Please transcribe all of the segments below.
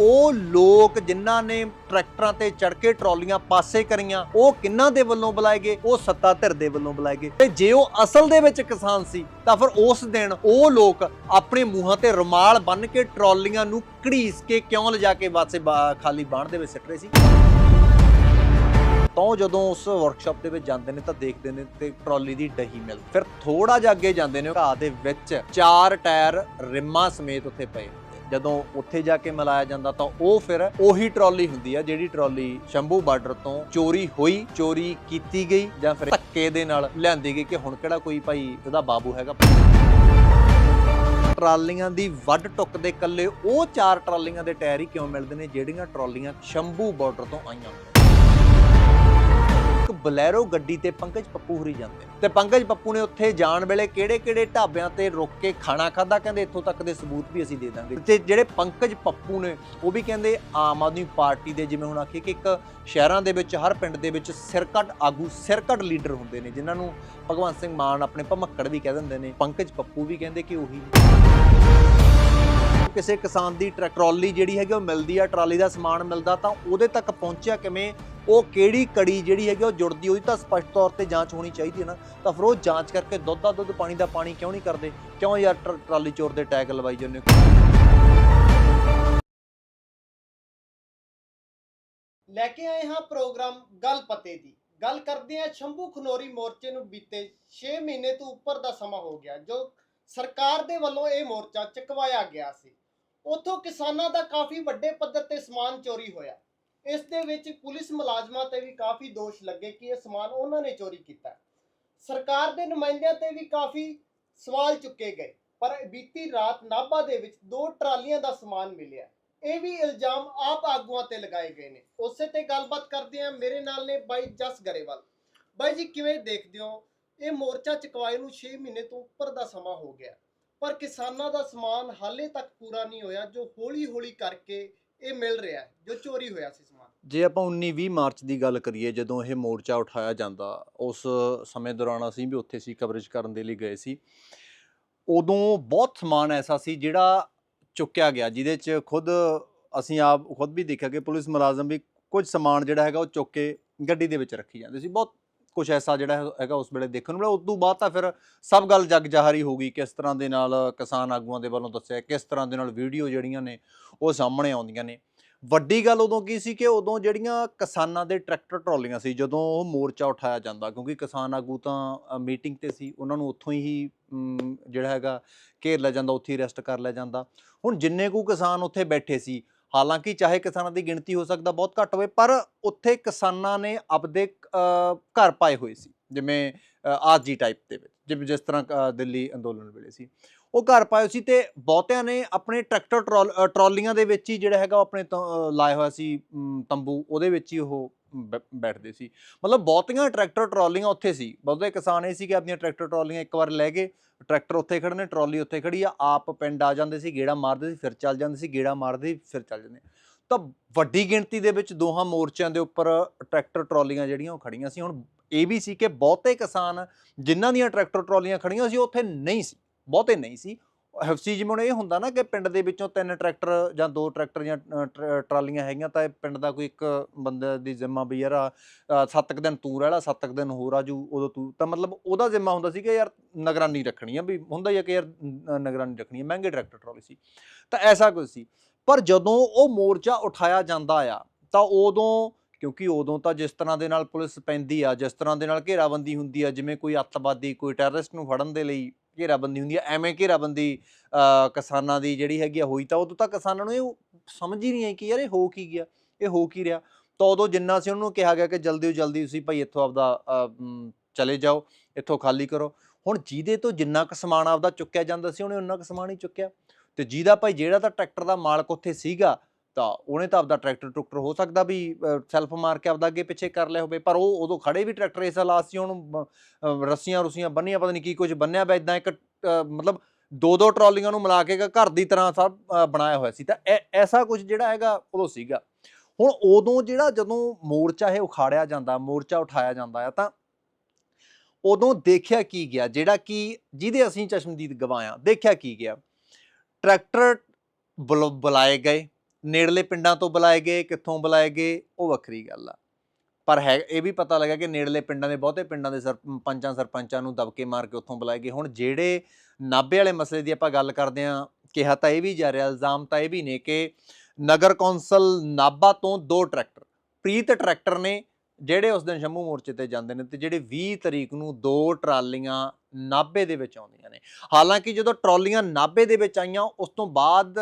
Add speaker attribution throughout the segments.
Speaker 1: ਉਹ ਲੋਕ ਜਿਨ੍ਹਾਂ ਨੇ ਟਰੈਕਟਰਾਂ ਤੇ ਚੜ ਕੇ ਟਰਾਲੀਆਂ ਪਾਸੇ ਕਰੀਆਂ, ਉਹ ਕਿੰਨਾਂ ਦੇ ਵੱਲੋਂ ਬੁਲਾਏ ਗਏ? ਉਹ ਸੱਤਾ ਧਿਰ ਦੇ ਵੱਲੋਂ ਬੁਲਾਏ ਗਏ। ਤੇ ਜੇ ਉਹ ਅਸਲ ਦੇ ਵਿੱਚ ਕਿਸਾਨ ਸੀ, ਤਾਂ ਫਿਰ ਉਸ ਦਿਨ ਉਹ ਲੋਕ ਆਪਣੇ ਮੂੰਹਾਂ ਤੇ ਰੁਮਾਲ ਬੰਨ੍ਹ ਕੇ ਟਰਾਲੀਆਂ ਨੂੰ ਘੜੀਸ ਕੇ ਕਿਉਂ ਲਿਜਾ ਕੇ ਵਾਸੇ ਖਾਲੀ ਬਾਣ ਦੇ ਵਿੱਚ ਸਿੱਟ ਰਹੇ ਸੀ? ਤਾਂ ਜਦੋਂ ਉਸ ਵਰਕਸ਼ਾਪ ਦੇ ਵਿੱਚ ਜਾਂਦੇ ਨੇ, ਤਾਂ ਦੇਖਦੇ ਨੇ ਤੇ ਟਰਾਲੀ ਦੀ ਡਹੀ ਮਿਲ ਫਿਰ ਥੋੜਾ ਜਿਹਾ ਅੱਗੇ ਜਾਂਦੇ ਨੇ, ਘਾਹ ਦੇ ਵਿੱਚ ਚਾਰ ਟਾਇਰ ਰਿਮਾਂ ਸਮੇਤ ਉੱਥੇ ਪਏ। ਜਦੋਂ ਉੱਥੇ ਜਾ ਕੇ ਮਿਲਾਇਆ ਜਾਂਦਾ ਤਾਂ ਉਹ ਫਿਰ ਉਹੀ ਟਰਾਲੀ ਹੁੰਦੀ ਆ, ਜਿਹੜੀ ਟਰਾਲੀ ਸ਼ੰਭੂ ਬਾਰਡਰ ਤੋਂ ਚੋਰੀ ਹੋਈ, ਚੋਰੀ ਕੀਤੀ ਗਈ ਜਾਂ ਫਿਰ ਧੱਕੇ ਦੇ ਨਾਲ ਲਿਆਂਦੀ ਗਈ ਕਿ ਹੁਣ ਕਿਹੜਾ ਕੋਈ ਭਾਈ ਉਹਦਾ ਬਾਬੂ ਹੈਗਾ। ਟਰਾਲੀਆਂ ਦੀ ਵੱਡ ਟੁੱਕ ਦੇ ਕੱਲੇ ਉਹ ਚਾਰ ਟਰਾਲੀਆਂ ਦੇ ਟਾਇਰ ਹੀ ਕਿਉਂ ਮਿਲਦੇ ਨੇ, ਜਿਹੜੀਆਂ ਟਰਾਲੀਆਂ ਸ਼ੰਭੂ ਬਾਰਡਰ ਤੋਂ ਆਈਆਂ ਬਲੈਰੋ ਗੱਡੀ ਤੇ ਪੰਕਜ ਪੱਪੂ ਹਰੀ ਜਾਂਦੇ ਨੇ। ਤੇ ਪੰਕਜ ਪੱਪੂ ਨੇ ਉੱਥੇ ਜਾਣ ਵੇਲੇ ਕਿਹੜੇ-ਕਿਹੜੇ ਢਾਬਿਆਂ ਤੇ ਰੁਕ ਕੇ ਖਾਣਾ ਖਾਦਾ ਕਹਿੰਦੇ ਇੱਥੋਂ ਤੱਕ ਦੇ ਸਬੂਤ ਵੀ ਅਸੀਂ ਦੇ ਦਾਂਗੇ। ਤੇ ਜਿਹੜੇ ਪੰਕਜ ਪੱਪੂ ਨੇ, ਉਹ ਵੀ ਕਹਿੰਦੇ ਆਮ ਆਦਮੀ ਪਾਰਟੀ ਦੇ, ਜਿਵੇਂ ਹੁਣ ਆਖੀ ਕਿ ਇੱਕ ਸ਼ਹਿਰਾਂ ਦੇ ਵਿੱਚ, ਹਰ ਪਿੰਡ ਦੇ ਵਿੱਚ ਸਿਰਕੱਢ ਆਗੂ ਸਿਰਕੱਢ ਲੀਡਰ ਹੁੰਦੇ ਨੇ, ਜਿਨ੍ਹਾਂ ਨੂੰ ਭਗਵੰਤ ਸਿੰਘ ਮਾਨ ਆਪਣੇ ਭਮੱਕੜ ਵੀ ਕਹਿ ਦਿੰਦੇ ਨੇ। ਪੰਕਜ ਪੱਪੂ ਵੀ ਕਹਿੰਦੇ ਕਿ ਉਹੀ ਕਿਸੇ ਕਿਸਾਨ ਦੀ ਟਰੈ- ਟਰਾਲੀ ਜਿਹੜੀ ਹੈਗੀ ਉਹ ਮਿਲਦੀ ਆ, ਟਰਾਲੀ ਦਾ ਸਮਾਨ ਮਿਲਦਾ, ਤਾਂ ਉਹਦੇ ਤੱਕ ਪਹੁੰਚਿਆ ਕਿਵੇਂ? ਉਹ ਕਿਹੜੀ ਕੜੀ ਜਿਹੜੀ ਹੈਗੀ ਉਹ ਜੁੜਦੀ, ਉਹਦੀ ਤਾਂ ਸਪਸ਼ਟ ਤੌਰ ਤੇ ਜਾਂਚ ਹੋਣੀ ਚਾਹੀਦੀ ਹੈ ਨਾ। ਤਾਂ ਫਿਰ ਉਹ ਜਾਂਚ ਕਰਕੇ ਦੁੱਧ ਦਾ ਦੁੱਧ, ਪਾਣੀ ਦਾ ਪਾਣੀ ਕਿਉਂ ਨਹੀਂ ਕਰਦੇ? ਕਿਉਂ ਯਾਰ ਟਰਾਲੀ ਚੋਰ ਦੇ ਟੈਗ ਲਵਾਈ ਜਾਂਦੇ
Speaker 2: ਲੈ ਕੇ ਆਏ ਹਾਂ ਪ੍ਰੋਗਰਾਮ ਗੱਲ ਪਤੇ ਦੀ। ਗੱਲ ਕਰਦੇ ਹਾਂ ਸ਼ੰਭੂ ਖਨੋਰੀ ਮੋਰਚੇ ਨੂੰ ਬੀਤੇ 6 ਮਹੀਨੇ ਤੋਂ ਉੱਪਰ ਦਾ ਸਮਾਂ ਹੋ ਗਿਆ, ਜੋ ਸਰਕਾਰ ਦੇ ਵੱਲੋਂ ਇਹ ਮੋਰਚਾ ਚੁਕਵਾਇਆ ਗਿਆ ਸੀ। ਉੱਥੋਂ ਕਿਸਾਨਾਂ ਦਾ ਕਾਫੀ ਵੱਡੇ ਪੱਧਰ ਤੇ ਸਮਾਨ ਚੋਰੀ ਹੋਇਆ। ਇਸ ਦੇ ਵਿੱਚ ਪੁਲਿਸ ਮੁਲਾਜ਼ਮਾਂ ਤੇ ਵੀ ਕਾਫੀ ਦੋਸ਼ ਲੱਗੇ ਕਿ ਇਹ ਸਮਾਨ ਉਹਨਾਂ ਨੇ ਚੋਰੀ ਕੀਤਾ। ਸਰਕਾਰ ਦੇ ਨੁਮਾਇੰਦਿਆਂ ਤੇ ਵੀ ਕਾਫੀ ਸਵਾਲ ਚੁੱਕੇ ਗਏ, ਪਰ ਬੀਤੀ ਰਾਤ ਨਾਭਾ ਦੇ ਵਿੱਚ ਦੋ ਟਰਾਲੀਆਂ ਦਾ ਸਮਾਨ ਮਿਲਿਆ। ਇਹ ਵੀ ਇਲਜ਼ਾਮ ਆਪ ਆਗੂਆਂ ਤੇ ਲਗਾਏ ਗਏ ਨੇ। ਉਸੇ ਤੇ ਗੱਲਬਾਤ ਕਰਦੇ ਆ ਮੇਰੇ ਨਾਲ ਨੇ ਬਾਈ ਜਸ ਗਰੇਵਾਲ। ਬਾਈ ਜੀ, ਕਿਵੇਂ ਦੇਖਦੇ ਹੋ? ਇਹ ਮੋਰਚਾ ਚੁਕਵਾਏ ਨੂੰ 6 ਮਹੀਨੇ ਤੋਂ ਉੱਪਰ ਦਾ ਸਮਾਂ ਹੋ ਗਿਆ। ਪਰ ਕਿਸਾਨਾਂ ਦਾ ਸਮਾਨ ਹਾਲੇ ਤੱਕ ਪੂਰਾ ਨਹੀਂ ਹੋਇਆ, ਜੋ ਹੌਲੀ ਹੌਲੀ ਕਰਕੇ ਇਹ ਮਿਲ ਰਿਹਾ ਹੈ, ਜੋ ਚੋਰੀ ਹੋਇਆ ਸੀ ਸਮਾਨ।
Speaker 1: ਜੇ ਆਪਾਂ 19-20 ਮਾਰਚ ਦੀ ਗੱਲ ਕਰੀਏ, ਜਦੋਂ ਇਹ ਮੋਰਚਾ ਉਠਾਇਆ ਜਾਂਦਾ, ਉਸ ਸਮੇਂ ਦੌਰਾਨ ਅਸੀਂ ਵੀ ਉੱਥੇ ਸੀ, ਕਵਰੇਜ ਕਰਨ ਦੇ ਲਈ ਗਏ ਸੀ। ਉਦੋਂ ਬਹੁਤ ਸਮਾਨ ਐਸਾ ਸੀ, ਜਿਹੜਾ ਚੁੱਕਿਆ ਗਿਆ, ਜਿਹਦੇ 'ਚ ਖੁਦ ਅਸੀਂ ਆਪ, ਖੁਦ ਵੀ ਦੇਖਿਆ ਕਿ ਪੁਲਿਸ ਮੁਲਾਜ਼ਮ ਵੀ ਕੁਝ ਸਮਾਨ ਜਿਹੜਾ ਹੈਗਾ ਉਹ ਚੁੱਕ ਕੇ ਗੱਡੀ ਦੇ ਵਿੱਚ ਰੱਖੀ ਜਾਂਦੇ ਸੀ। ਬਹੁਤ ਕੁਝ ਐਸਾ ਜਿਹੜਾ ਹੈਗਾ ਉਸ ਵੇਲੇ ਦੇਖਣ ਨੂੰ ਮਿਲਿਆ। ਉਸ ਤੋਂ ਬਾਅਦ ਤਾਂ ਫਿਰ ਸਭ ਗੱਲ ਜਗ ਜਾਹਰੀ ਹੋ ਗਈ। ਕਿਸ ਤਰ੍ਹਾਂ ਦੇ ਨਾਲ ਕਿਸਾਨ ਆਗੂਆਂ ਦੇ ਵੱਲੋਂ ਦੱਸਿਆ, ਕਿਸ ਤਰ੍ਹਾਂ ਦੇ ਨਾਲ ਵੀਡੀਓ ਜਿਹੜੀਆਂ ਨੇ ਉਹ ਸਾਹਮਣੇ ਆਉਂਦੀਆਂ ਨੇ। ਵੱਡੀ ਗੱਲ ਉਦੋਂ ਕੀ ਸੀ ਕਿ ਉਦੋਂ ਜਿਹੜੀਆਂ ਕਿਸਾਨਾਂ ਦੇ ਟਰੈਕਟਰ ਟਰਾਲੀਆਂ ਸੀ, ਜਦੋਂ ਉਹ ਮੋਰਚਾ ਉਠਾਇਆ ਜਾਂਦਾ, ਕਿਉਂਕਿ ਕਿਸਾਨ ਆਗੂ ਤਾਂ ਮੀਟਿੰਗ ਤੇ ਸੀ, ਉਹਨਾਂ ਨੂੰ ਉੱਥੋਂ ਹੀ ਜਿਹੜਾ ਹੈਗਾ ਘੇਰ ਲਿਆ ਜਾਂਦਾ, ਉੱਥੇ ਹੀ ਰੈਸਟ ਕਰ ਲਿਆ ਜਾਂਦਾ। ਹੁਣ ਜਿੰਨੇ ਕੁ ਕਿਸਾਨ ਉੱਥੇ ਬੈਠੇ ਸੀ, ਹਾਲਾਂਕਿ ਚਾਹੇ ਕਿਸਾਨਾਂ ਦੀ ਗਿਣਤੀ ਹੋ ਸਕਦਾ ਬਹੁਤ ਘੱਟ ਹੋਵੇ, ਪਰ ਉੱਥੇ ਕਿਸਾਨਾਂ ਨੇ ਆਪਦੇ ਘਰ ਪਾਏ ਹੋਏ ਸੀ। ਜਿਵੇਂ ਆਰਜੀ ਟਾਈਪ ਦੇ ਵਿੱਚ ਜਿਵੇਂ ਜਿਸ ਤਰ੍ਹਾਂ ਦਿੱਲੀ ਅੰਦੋਲਨ ਵੇਲੇ ਸੀ। ਉਹ ਘਰ ਪਾਏ ਸੀ ਤੇ ਬਹੁਤਿਆਂ ਨੇ ਆਪਣੇ ਟਰੈਕਟਰ ਟਰਾਲ- ਅ, ਟਰਾਲੀਆਂ ਦੇ ਵਿੱਚ ਹੀ ਜਿਹੜਾ ਹੈਗਾ ਉਹ ਆਪਣੇ ਤੋਂ, ਲਾਇਆ ਹੋਇਆ ਸੀ ਤੰਬੂ। ਉਹਦੇ ਵਿੱਚ ਹੀ ਉਹ ਬੈ- ਬੈਠਦੇ ਸੀ। ਮਤਲਬ ਬਹੁਤੀਆਂ ਟਰੈਕਟਰ ਟਰਾਲੀਆਂ ਉੱਥੇ ਸੀ। ਬਹੁਤੇ ਕਿਸਾਨ ਇਹ ਸੀ ਕਿ ਆਪਣੀਆਂ ਟਰੈਕਟਰ ਟਰਾਲੀਆਂ ਇੱਕ ਵਾਰ ਲੈ ਗਏ ਟਰੈਕਟਰ ਉੱਥੇ ਖੜੇ ਨੇ ਟਰਾਲੀ ਉੱਥੇ ਖੜੀ ਆ ਆਪ ਪਿੰਡ ਆ ਜਾਂਦੇ ਸੀ ਗੇੜਾ ਮਾਰਦੇ ਸੀ ਫਿਰ ਚੱਲ ਜਾਂਦੇ ਸੀ ਗੇੜਾ ਮਾਰਦੇ ਸੀ ਫਿਰ ਚੱਲ ਜਾਂਦੇ। ਤਾਂ ਵੱਡੀ ਗਿਣਤੀ ਦੇ ਵਿੱਚ ਦੋਹਾਂ ਮੋਰਚਿਆਂ ਦੇ ਉੱਪਰ ਟਰੈਕਟਰ ਟਰਾਲੀਆਂ ਜਿਹੜੀਆਂ ਉਹ ਖੜੀਆਂ ਸੀ। ਹੁਣ ਇਹ ਵੀ ਸੀ ਕਿ ਬਹੁਤੇ ਕਿਸਾਨ ਜਿਨ੍ਹਾਂ ਦੀਆਂ ਟਰੈਕਟਰ ਟਰਾਲੀਆਂ ਖੜੀਆਂ ਸੀ ਉੱਥੇ ਨਹੀਂ ਸੀ ਬਹੁਤੇ ਨਹੀਂ ਸੀ। ਹਫਸੀ ਜਿਵੇਂ ਇਹ ਹੁੰਦਾ ਨਾ ਕਿ ਪਿੰਡ ਦੇ ਵਿੱਚੋਂ ਤਿੰਨ ਟਰੈਕਟਰ ਜਾਂ ਦੋ ਟਰੈਕਟਰ ਜਾਂ ਟਰ- ਟਰਾਲੀਆਂ ਹੈਗੀਆਂ ਤਾਂ ਇਹ ਪਿੰਡ ਦਾ ਕੋਈ ਇੱਕ ਬੰਦੇ ਦੀ ਜ਼ਿੰਮਾ ਵੀ ਯਾਰ ਆ, ਸੱਤ ਕੁ ਦਿਨ ਤੂੰ ਰਹਿਲਾ ਸੱਤ ਕੁ ਦਿਨ ਹੋਰ ਆਜੂ ਉਦੋਂ ਤੂੰ ਤਾਂ ਮਤਲਬ ਉਹਦਾ ਜ਼ਿੰਮਾ ਹੁੰਦਾ ਸੀ ਕਿ ਯਾਰ ਨਿਗਰਾਨੀ ਰੱਖਣੀ ਆ ਵੀ ਹੁੰਦਾ ਹੀ ਆ ਕਿ ਯਾਰ ਨ- ਨਿਗਰਾਨੀ ਰੱਖਣੀ ਆ ਮਹਿੰਗੇ ਟਰੈਕਟਰ ਟਰਾਲੀ ਸੀ। ਤਾਂ ਐਸਾ ਕੁਝ ਸੀ। ਪਰ ਜਦੋਂ ਉਹ ਮੋਰਚਾ ਉਠਾਇਆ ਜਾਂਦਾ ਆ, ਤਾਂ ਉਦੋਂ, ਕਿਉਂਕਿ ਉਦੋਂ ਤਾਂ ਜਿਸ ਤਰ੍ਹਾਂ ਦੇ ਨਾਲ ਪੁਲਿਸ ਪੈਂਦੀ ਆ, ਜਿਸ ਤਰ੍ਹਾਂ ਦੇ ਨਾਲ ਘੇਰਾਬੰਦੀ ਹੁੰਦੀ ਆ, ਜਿਵੇਂ ਕੋਈ ਅੱਤਵਾਦੀ, ਕੋਈ ਟੈਰਰਿਸਟ ਨੂੰ ਫੜਨ ਦੇ ਲਈ ਘੇਰਾਬੰਦੀ ਹੁੰਦੀ ਆ, ਐਵੇਂ ਘੇਰਾਬੰਦੀ ਕਿਸਾਨਾਂ ਦੀ ਜਿਹੜੀ ਹੈਗੀ ਆ ਹੋਈ ਤਾਂ ਉਦੋਂ ਤਾਂ ਕਿਸਾਨਾਂ ਨੂੰ ਇਹ ਸਮਝ ਹੀ ਨਹੀਂ ਆਈ ਕਿ ਯਾਰ ਇਹ ਹੋ ਕੀ ਗਿਆ, ਇਹ ਹੋ ਕੀ ਰਿਹਾ। ਤਾਂ ਉਦੋਂ ਜਿੰਨਾ ਸੀ ਉਹਨੂੰ ਕਿਹਾ ਗਿਆ ਕਿ ਜਲਦੀ ਤੋਂ ਜਲਦੀ ਤੁਸੀਂ ਭਾਈ ਇੱਥੋਂ ਆਪਦਾ ਚਲੇ ਜਾਓ, ਇੱਥੋਂ ਖਾਲੀ ਕਰੋ। ਹੁਣ ਜਿਹਦੇ ਤੋਂ ਜਿੰਨਾ ਕੁ ਸਮਾਨ ਆਪਦਾ ਚੁੱਕਿਆ ਜਾਂਦਾ ਸੀ, ਉਹਨੇ ਉਨਾ ਕੁ ਸਮਾਨ ਹੀ ਚੁੱਕਿਆ। ਤੇ ਜਿਹਦਾ ਭਾਈ ਜਿਹੜਾ ਤਾਂ ਟਰੈਕਟਰ ਦਾ ਮਾਲਕ ਉੱਥੇ ਸੀਗਾ, ਤਾਂ ਉਹਨੇ ਤਾਂ ਆਪਦਾ ਟਰੈਕਟਰ ਟਰੁਕਟਰ ਹੋ ਸਕਦਾ ਵੀ ਸੈਲਫ ਮਾਰ ਕੇ ਆਪਦਾ ਅੱਗੇ ਪਿੱਛੇ ਕਰ ਲਿਆ ਹੋਵੇ, ਪਰ ਉਹ ਉਦੋਂ ਖੜੇ ਵੀ ਟਰੈਕਟਰ ਇਸ ਹਾਲਾਤ ਸੀ ਉਹਨੂੰ ਰੱਸੀਆਂ ਰੁਸੀਆਂ ਬੰਨੀਆਂ, ਪਤਾ ਨਹੀਂ ਕੀ ਕੁਝ ਬੰਨਿਆ ਵਾ ਇਦਾਂ ਇੱਕ ਮਤਲਬ ਦੋ ਦੋ ਟਰਾਲੀਆਂ ਨੂੰ ਮਿਲਾ ਕੇ ਘਰ ਦੀ ਤਰ੍ਹਾਂ ਸਭ ਬਣਾਇਆ ਹੋਇਆ ਸੀ, ਤਾਂ ਐਸਾ ਕੁਝ ਜਿਹੜਾ ਹੈਗਾ ਉਦੋਂ ਸੀਗਾ। ਹੁਣ ਉਦੋਂ ਜਿਹੜਾ ਜਦੋਂ ਮੋਰਚਾ ਇਹ ਉਖਾੜਿਆ ਜਾਂਦਾ, ਮੋਰਚਾ ਉਠਾਇਆ ਜਾਂਦਾ ਆ, ਤਾਂ ਉਦੋਂ ਦੇਖਿਆ ਕੀ ਗਿਆ, ਜਿਹੜਾ ਕਿ ਜਿਹਦੇ ਅਸੀਂ ਚਸ਼ਮਦੀਦ ਗਵਾਇਆ ਦੇਖਿਆ ਕੀ ਗਿਆ? ਟਰੈਕਟਰ ਬੁਲ- ਬੁਲਾਏ ਗਏ, ਨੇੜਲੇ ਪਿੰਡਾਂ ਤੋਂ ਬੁਲਾਏ ਗਏ, ਕਿੱਥੋਂ ਬੁਲਾਏ ਗਏ, ਉਹ ਵੱਖਰੀ ਗੱਲ ਆ। ਪਰ ਹੈ, ਇਹ ਵੀ ਪਤਾ ਲੱਗਾ ਕਿ ਨੇੜਲੇ ਪਿੰਡਾਂ ਦੇ, ਬਹੁਤੇ ਪਿੰਡਾਂ ਦੇ ਸਰਪੰਚਾਂ ਸਰਪੰਚਾਂ ਨੂੰ ਦਬਕੇ ਮਾਰ ਕੇ ਉੱਥੋਂ ਬੁਲਾਏ ਗਏ। ਹੁਣ ਜਿਹੜੇ ਨਾਭੇ ਵਾਲੇ ਮਸਲੇ ਦੀ ਆਪਾਂ ਗੱਲ ਕਰਦੇ ਹਾਂ, ਕਿਹਾ ਤਾਂ ਇਹ ਵੀ ਜਾ ਰਿਹਾ, ਇਲਜ਼ਾਮ ਤਾਂ ਇਹ ਵੀ ਨੇ ਕਿ ਨਗਰ ਕੌਂਸਲ ਨਾਭਾ ਤੋਂ ਦੋ ਟਰੈਕਟਰ, ਪ੍ਰੀਤ ਟਰੈਕਟਰ ਨੇ, ਜਿਹੜੇ ਉਸ ਦਿਨ ਸ਼ੰਭੂ ਮੋਰਚੇ ਤੇ ਜਾਂਦੇ ਨੇ, ਤੇ ਜਿਹੜੇ 20 ਤਰੀਕ ਨੂੰ ਦੋ ਟਰਾਲੀਆਂ ਨਾਭੇ ਦੇ ਵਿੱਚ ਆਉਂਦੀਆਂ ਨੇ। ਹਾਲਾਂਕਿ ਜਦੋਂ ਟਰਾਲੀਆਂ ਨਾਭੇ ਦੇ ਵਿੱਚ ਆਈਆਂ ਉਸ ਤੋਂ ਬਾਅਦ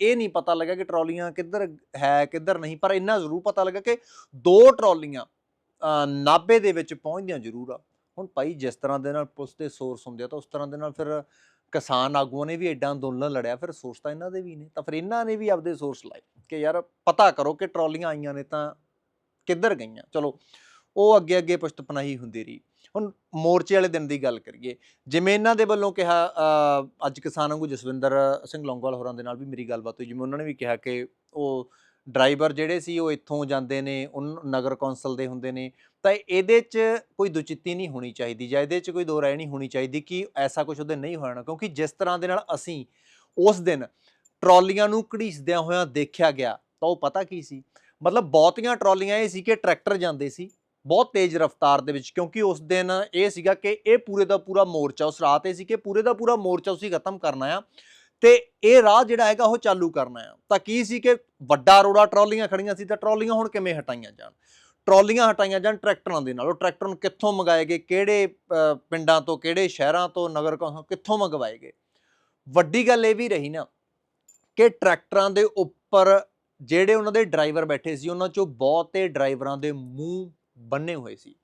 Speaker 1: ਇਹ ਨਹੀਂ ਪਤਾ ਲੱਗਾ ਕਿ ਟਰਾਲੀਆਂ ਕਿੱਧਰ ਹੈ ਕਿੱਧਰ ਨਹੀਂ ਪਰ ਇੰਨਾ ਜ਼ਰੂਰ ਪਤਾ ਲੱਗਾ ਕਿ ਦੋ ਟਰਾਲੀਆਂ ਅ, ਨਾਭੇ ਦੇ ਵਿੱਚ ਪਹੁੰਚਦੀਆਂ ਜ਼ਰੂਰ ਆ। ਹੁਣ ਭਾਈ ਜਿਸ ਤਰ੍ਹਾਂ ਦੇ ਨਾਲ ਪੁਲਿਸ ਦੇ ਸੋਰਸ ਹੁੰਦੇ ਆ ਤਾਂ ਉਸ ਤਰ੍ਹਾਂ ਦੇ ਨਾਲ ਫਿਰ ਕਿਸਾਨ ਆਗੂਆਂ ਨੇ ਵੀ ਐਡਾ ਅੰਦੋਲਨ ਲੜਿਆ ਫਿਰ ਸੋਰਸ ਤਾਂ ਇਹਨਾਂ ਦੇ ਵੀ ਨੇ ਤਾਂ ਫਿਰ ਇਹਨਾਂ ਨੇ ਵੀ ਆਪਦੇ ਸੋਰਸ ਲਾਏ ਕਿ ਯਾਰ ਪਤਾ ਕਰੋ ਕਿ ਟਰਾਲੀਆਂ ਆਈਆਂ ਨੇ ਤਾਂ ਕਿੱਧਰ ਗਈਆਂ। ਚਲੋ ਉਹ ਅੱਗੇ ਅੱਗੇ ਪੁਸ਼ਤਪਨਾਹੀ ਹੁੰਦੀ ਰਹੀ। ਹੁਣ ਮੋਰਚੇ ਵਾਲੇ ਦਿਨ ਦੀ ਗੱਲ ਕਰੀਏ, ਜਿਵੇਂ ਇਹਨਾਂ ਦੇ ਵੱਲੋਂ ਕਿਹਾ ਅੱਜ ਕਿਸਾਨ ਆਗੂ ਜਸਵਿੰਦਰ ਸਿੰਘ ਲੌਂਗਵਾਲ ਹੋਰਾਂ ਦੇ ਨਾਲ ਵੀ ਮੇਰੀ ਗੱਲਬਾਤ ਹੋਈ, ਜਿਵੇਂ ਉਹਨਾਂ ਨੇ ਵੀ ਕਿਹਾ ਕਿ ਉਹ ਡਰਾਈਵਰ ਜਿਹੜੇ ਸੀ ਉਹ ਇੱਥੋਂ ਜਾਂਦੇ ਨੇ, ਉਨ, ਨਗਰ ਕੌਂਸਲ ਦੇ ਹੁੰਦੇ ਨੇ, ਤਾਂ ਇਹਦੇ 'ਚ ਕੋਈ ਦੁਚਿੱਤੀ ਨਹੀਂ ਹੋਣੀ ਚਾਹੀਦੀ ਜਾਂ ਇਹਦੇ 'ਚ ਕੋਈ ਦੋ ਰਾਏ ਨਹੀਂ ਹੋਣੀ ਚਾਹੀਦੀ ਕਿ ਐਸਾ ਕੁਝ ਉਹਦੇ ਨਹੀਂ ਹੋਣਾ, ਕਿਉਂਕਿ ਜਿਸ ਤਰ੍ਹਾਂ ਦੇ ਨਾਲ ਅਸੀਂ ਉਸ ਦਿਨ ਟਰਾਲੀਆਂ ਨੂੰ ਘੜੀਸਦਿਆਂ ਹੋਇਆਂ ਦੇਖਿਆ ਗਿਆ, ਤਾਂ ਉਹ ਪਤਾ ਕੀ ਸੀ? ਮਤਲਬ ਬਹੁਤੀਆਂ ਟਰਾਲੀਆਂ ਇਹ ਸੀ ਕਿ ਟਰੈਕਟਰ ਜਾਂਦੇ ਸੀ ਬਹੁਤ ਤੇਜ਼ ਰਫ਼ਤਾਰ ਦੇ ਵਿੱਚ ਕਿਉਂਕਿ ਉਸ ਦਿਨ ਇਹ ਸੀਗਾ ਕਿ ਇਹ ਪੂਰੇ ਦਾ ਪੂਰਾ ਮੋਰਚਾ, ਉਸ ਰਾਤ ਇਹ ਸੀ ਕਿ ਪੂਰੇ ਦਾ ਪੂਰਾ ਮੋਰਚਾ ਉਸੇ ਖਤਮ ਕਰਨਾ ਆ ਤੇ ਇਹ ਰਾਹ ਜਿਹੜਾ ਹੈਗਾ ਉਹ ਚਾਲੂ ਕਰਨਾ ਆ। ਤਾਂ ਕੀ ਸੀ ਕਿ ਵੱਡਾ ਰੋੜਾ ਟਰਾਲੀਆਂ ਖੜੀਆਂ ਸੀ ਤਾਂ ਟਰਾਲੀਆਂ ਹੁਣ ਕਿਵੇਂ ਹਟਾਈਆਂ ਜਾਣ? ਟਰਾਲੀਆਂ ਹਟਾਈਆਂ ਜਾਣ ਟਰੈਕਟਰਾਂ ਦੇ ਨਾਲ। ਉਹ ਟਰੈਕਟਰ ਨੂੰ ਕਿੱਥੋਂ ਮੰਗਾਏ ਗਏ? ਕਿਹੜੇ ਪਿੰਡਾਂ ਤੋਂ, ਕਿਹੜੇ ਸ਼ਹਿਰਾਂ ਤੋਂ, ਨਗਰ ਕੌਂਸਲ ਕਿੱਥੋਂ ਮੰਗਵਾਏ ਗਏ? ਵੱਡੀ ਗੱਲ ਇਹ ਵੀ ਰਹੀ ਨਾ ਕਿ ਟਰੈਕਟਰਾਂ ਦੇ ਉੱਪਰ ਜਿਹੜੇ ਉਹਨਾਂ ਦੇ ਡਰਾਈਵਰ ਬੈਠੇ ਸੀ, ਉਹਨਾਂ ਚੋਂ ਬਹੁਤੇ ਡਰਾਈਵਰਾਂ ਦੇ ਮੂੰਹ ਬੰਨੇ ਹੋਏ ਸੀ।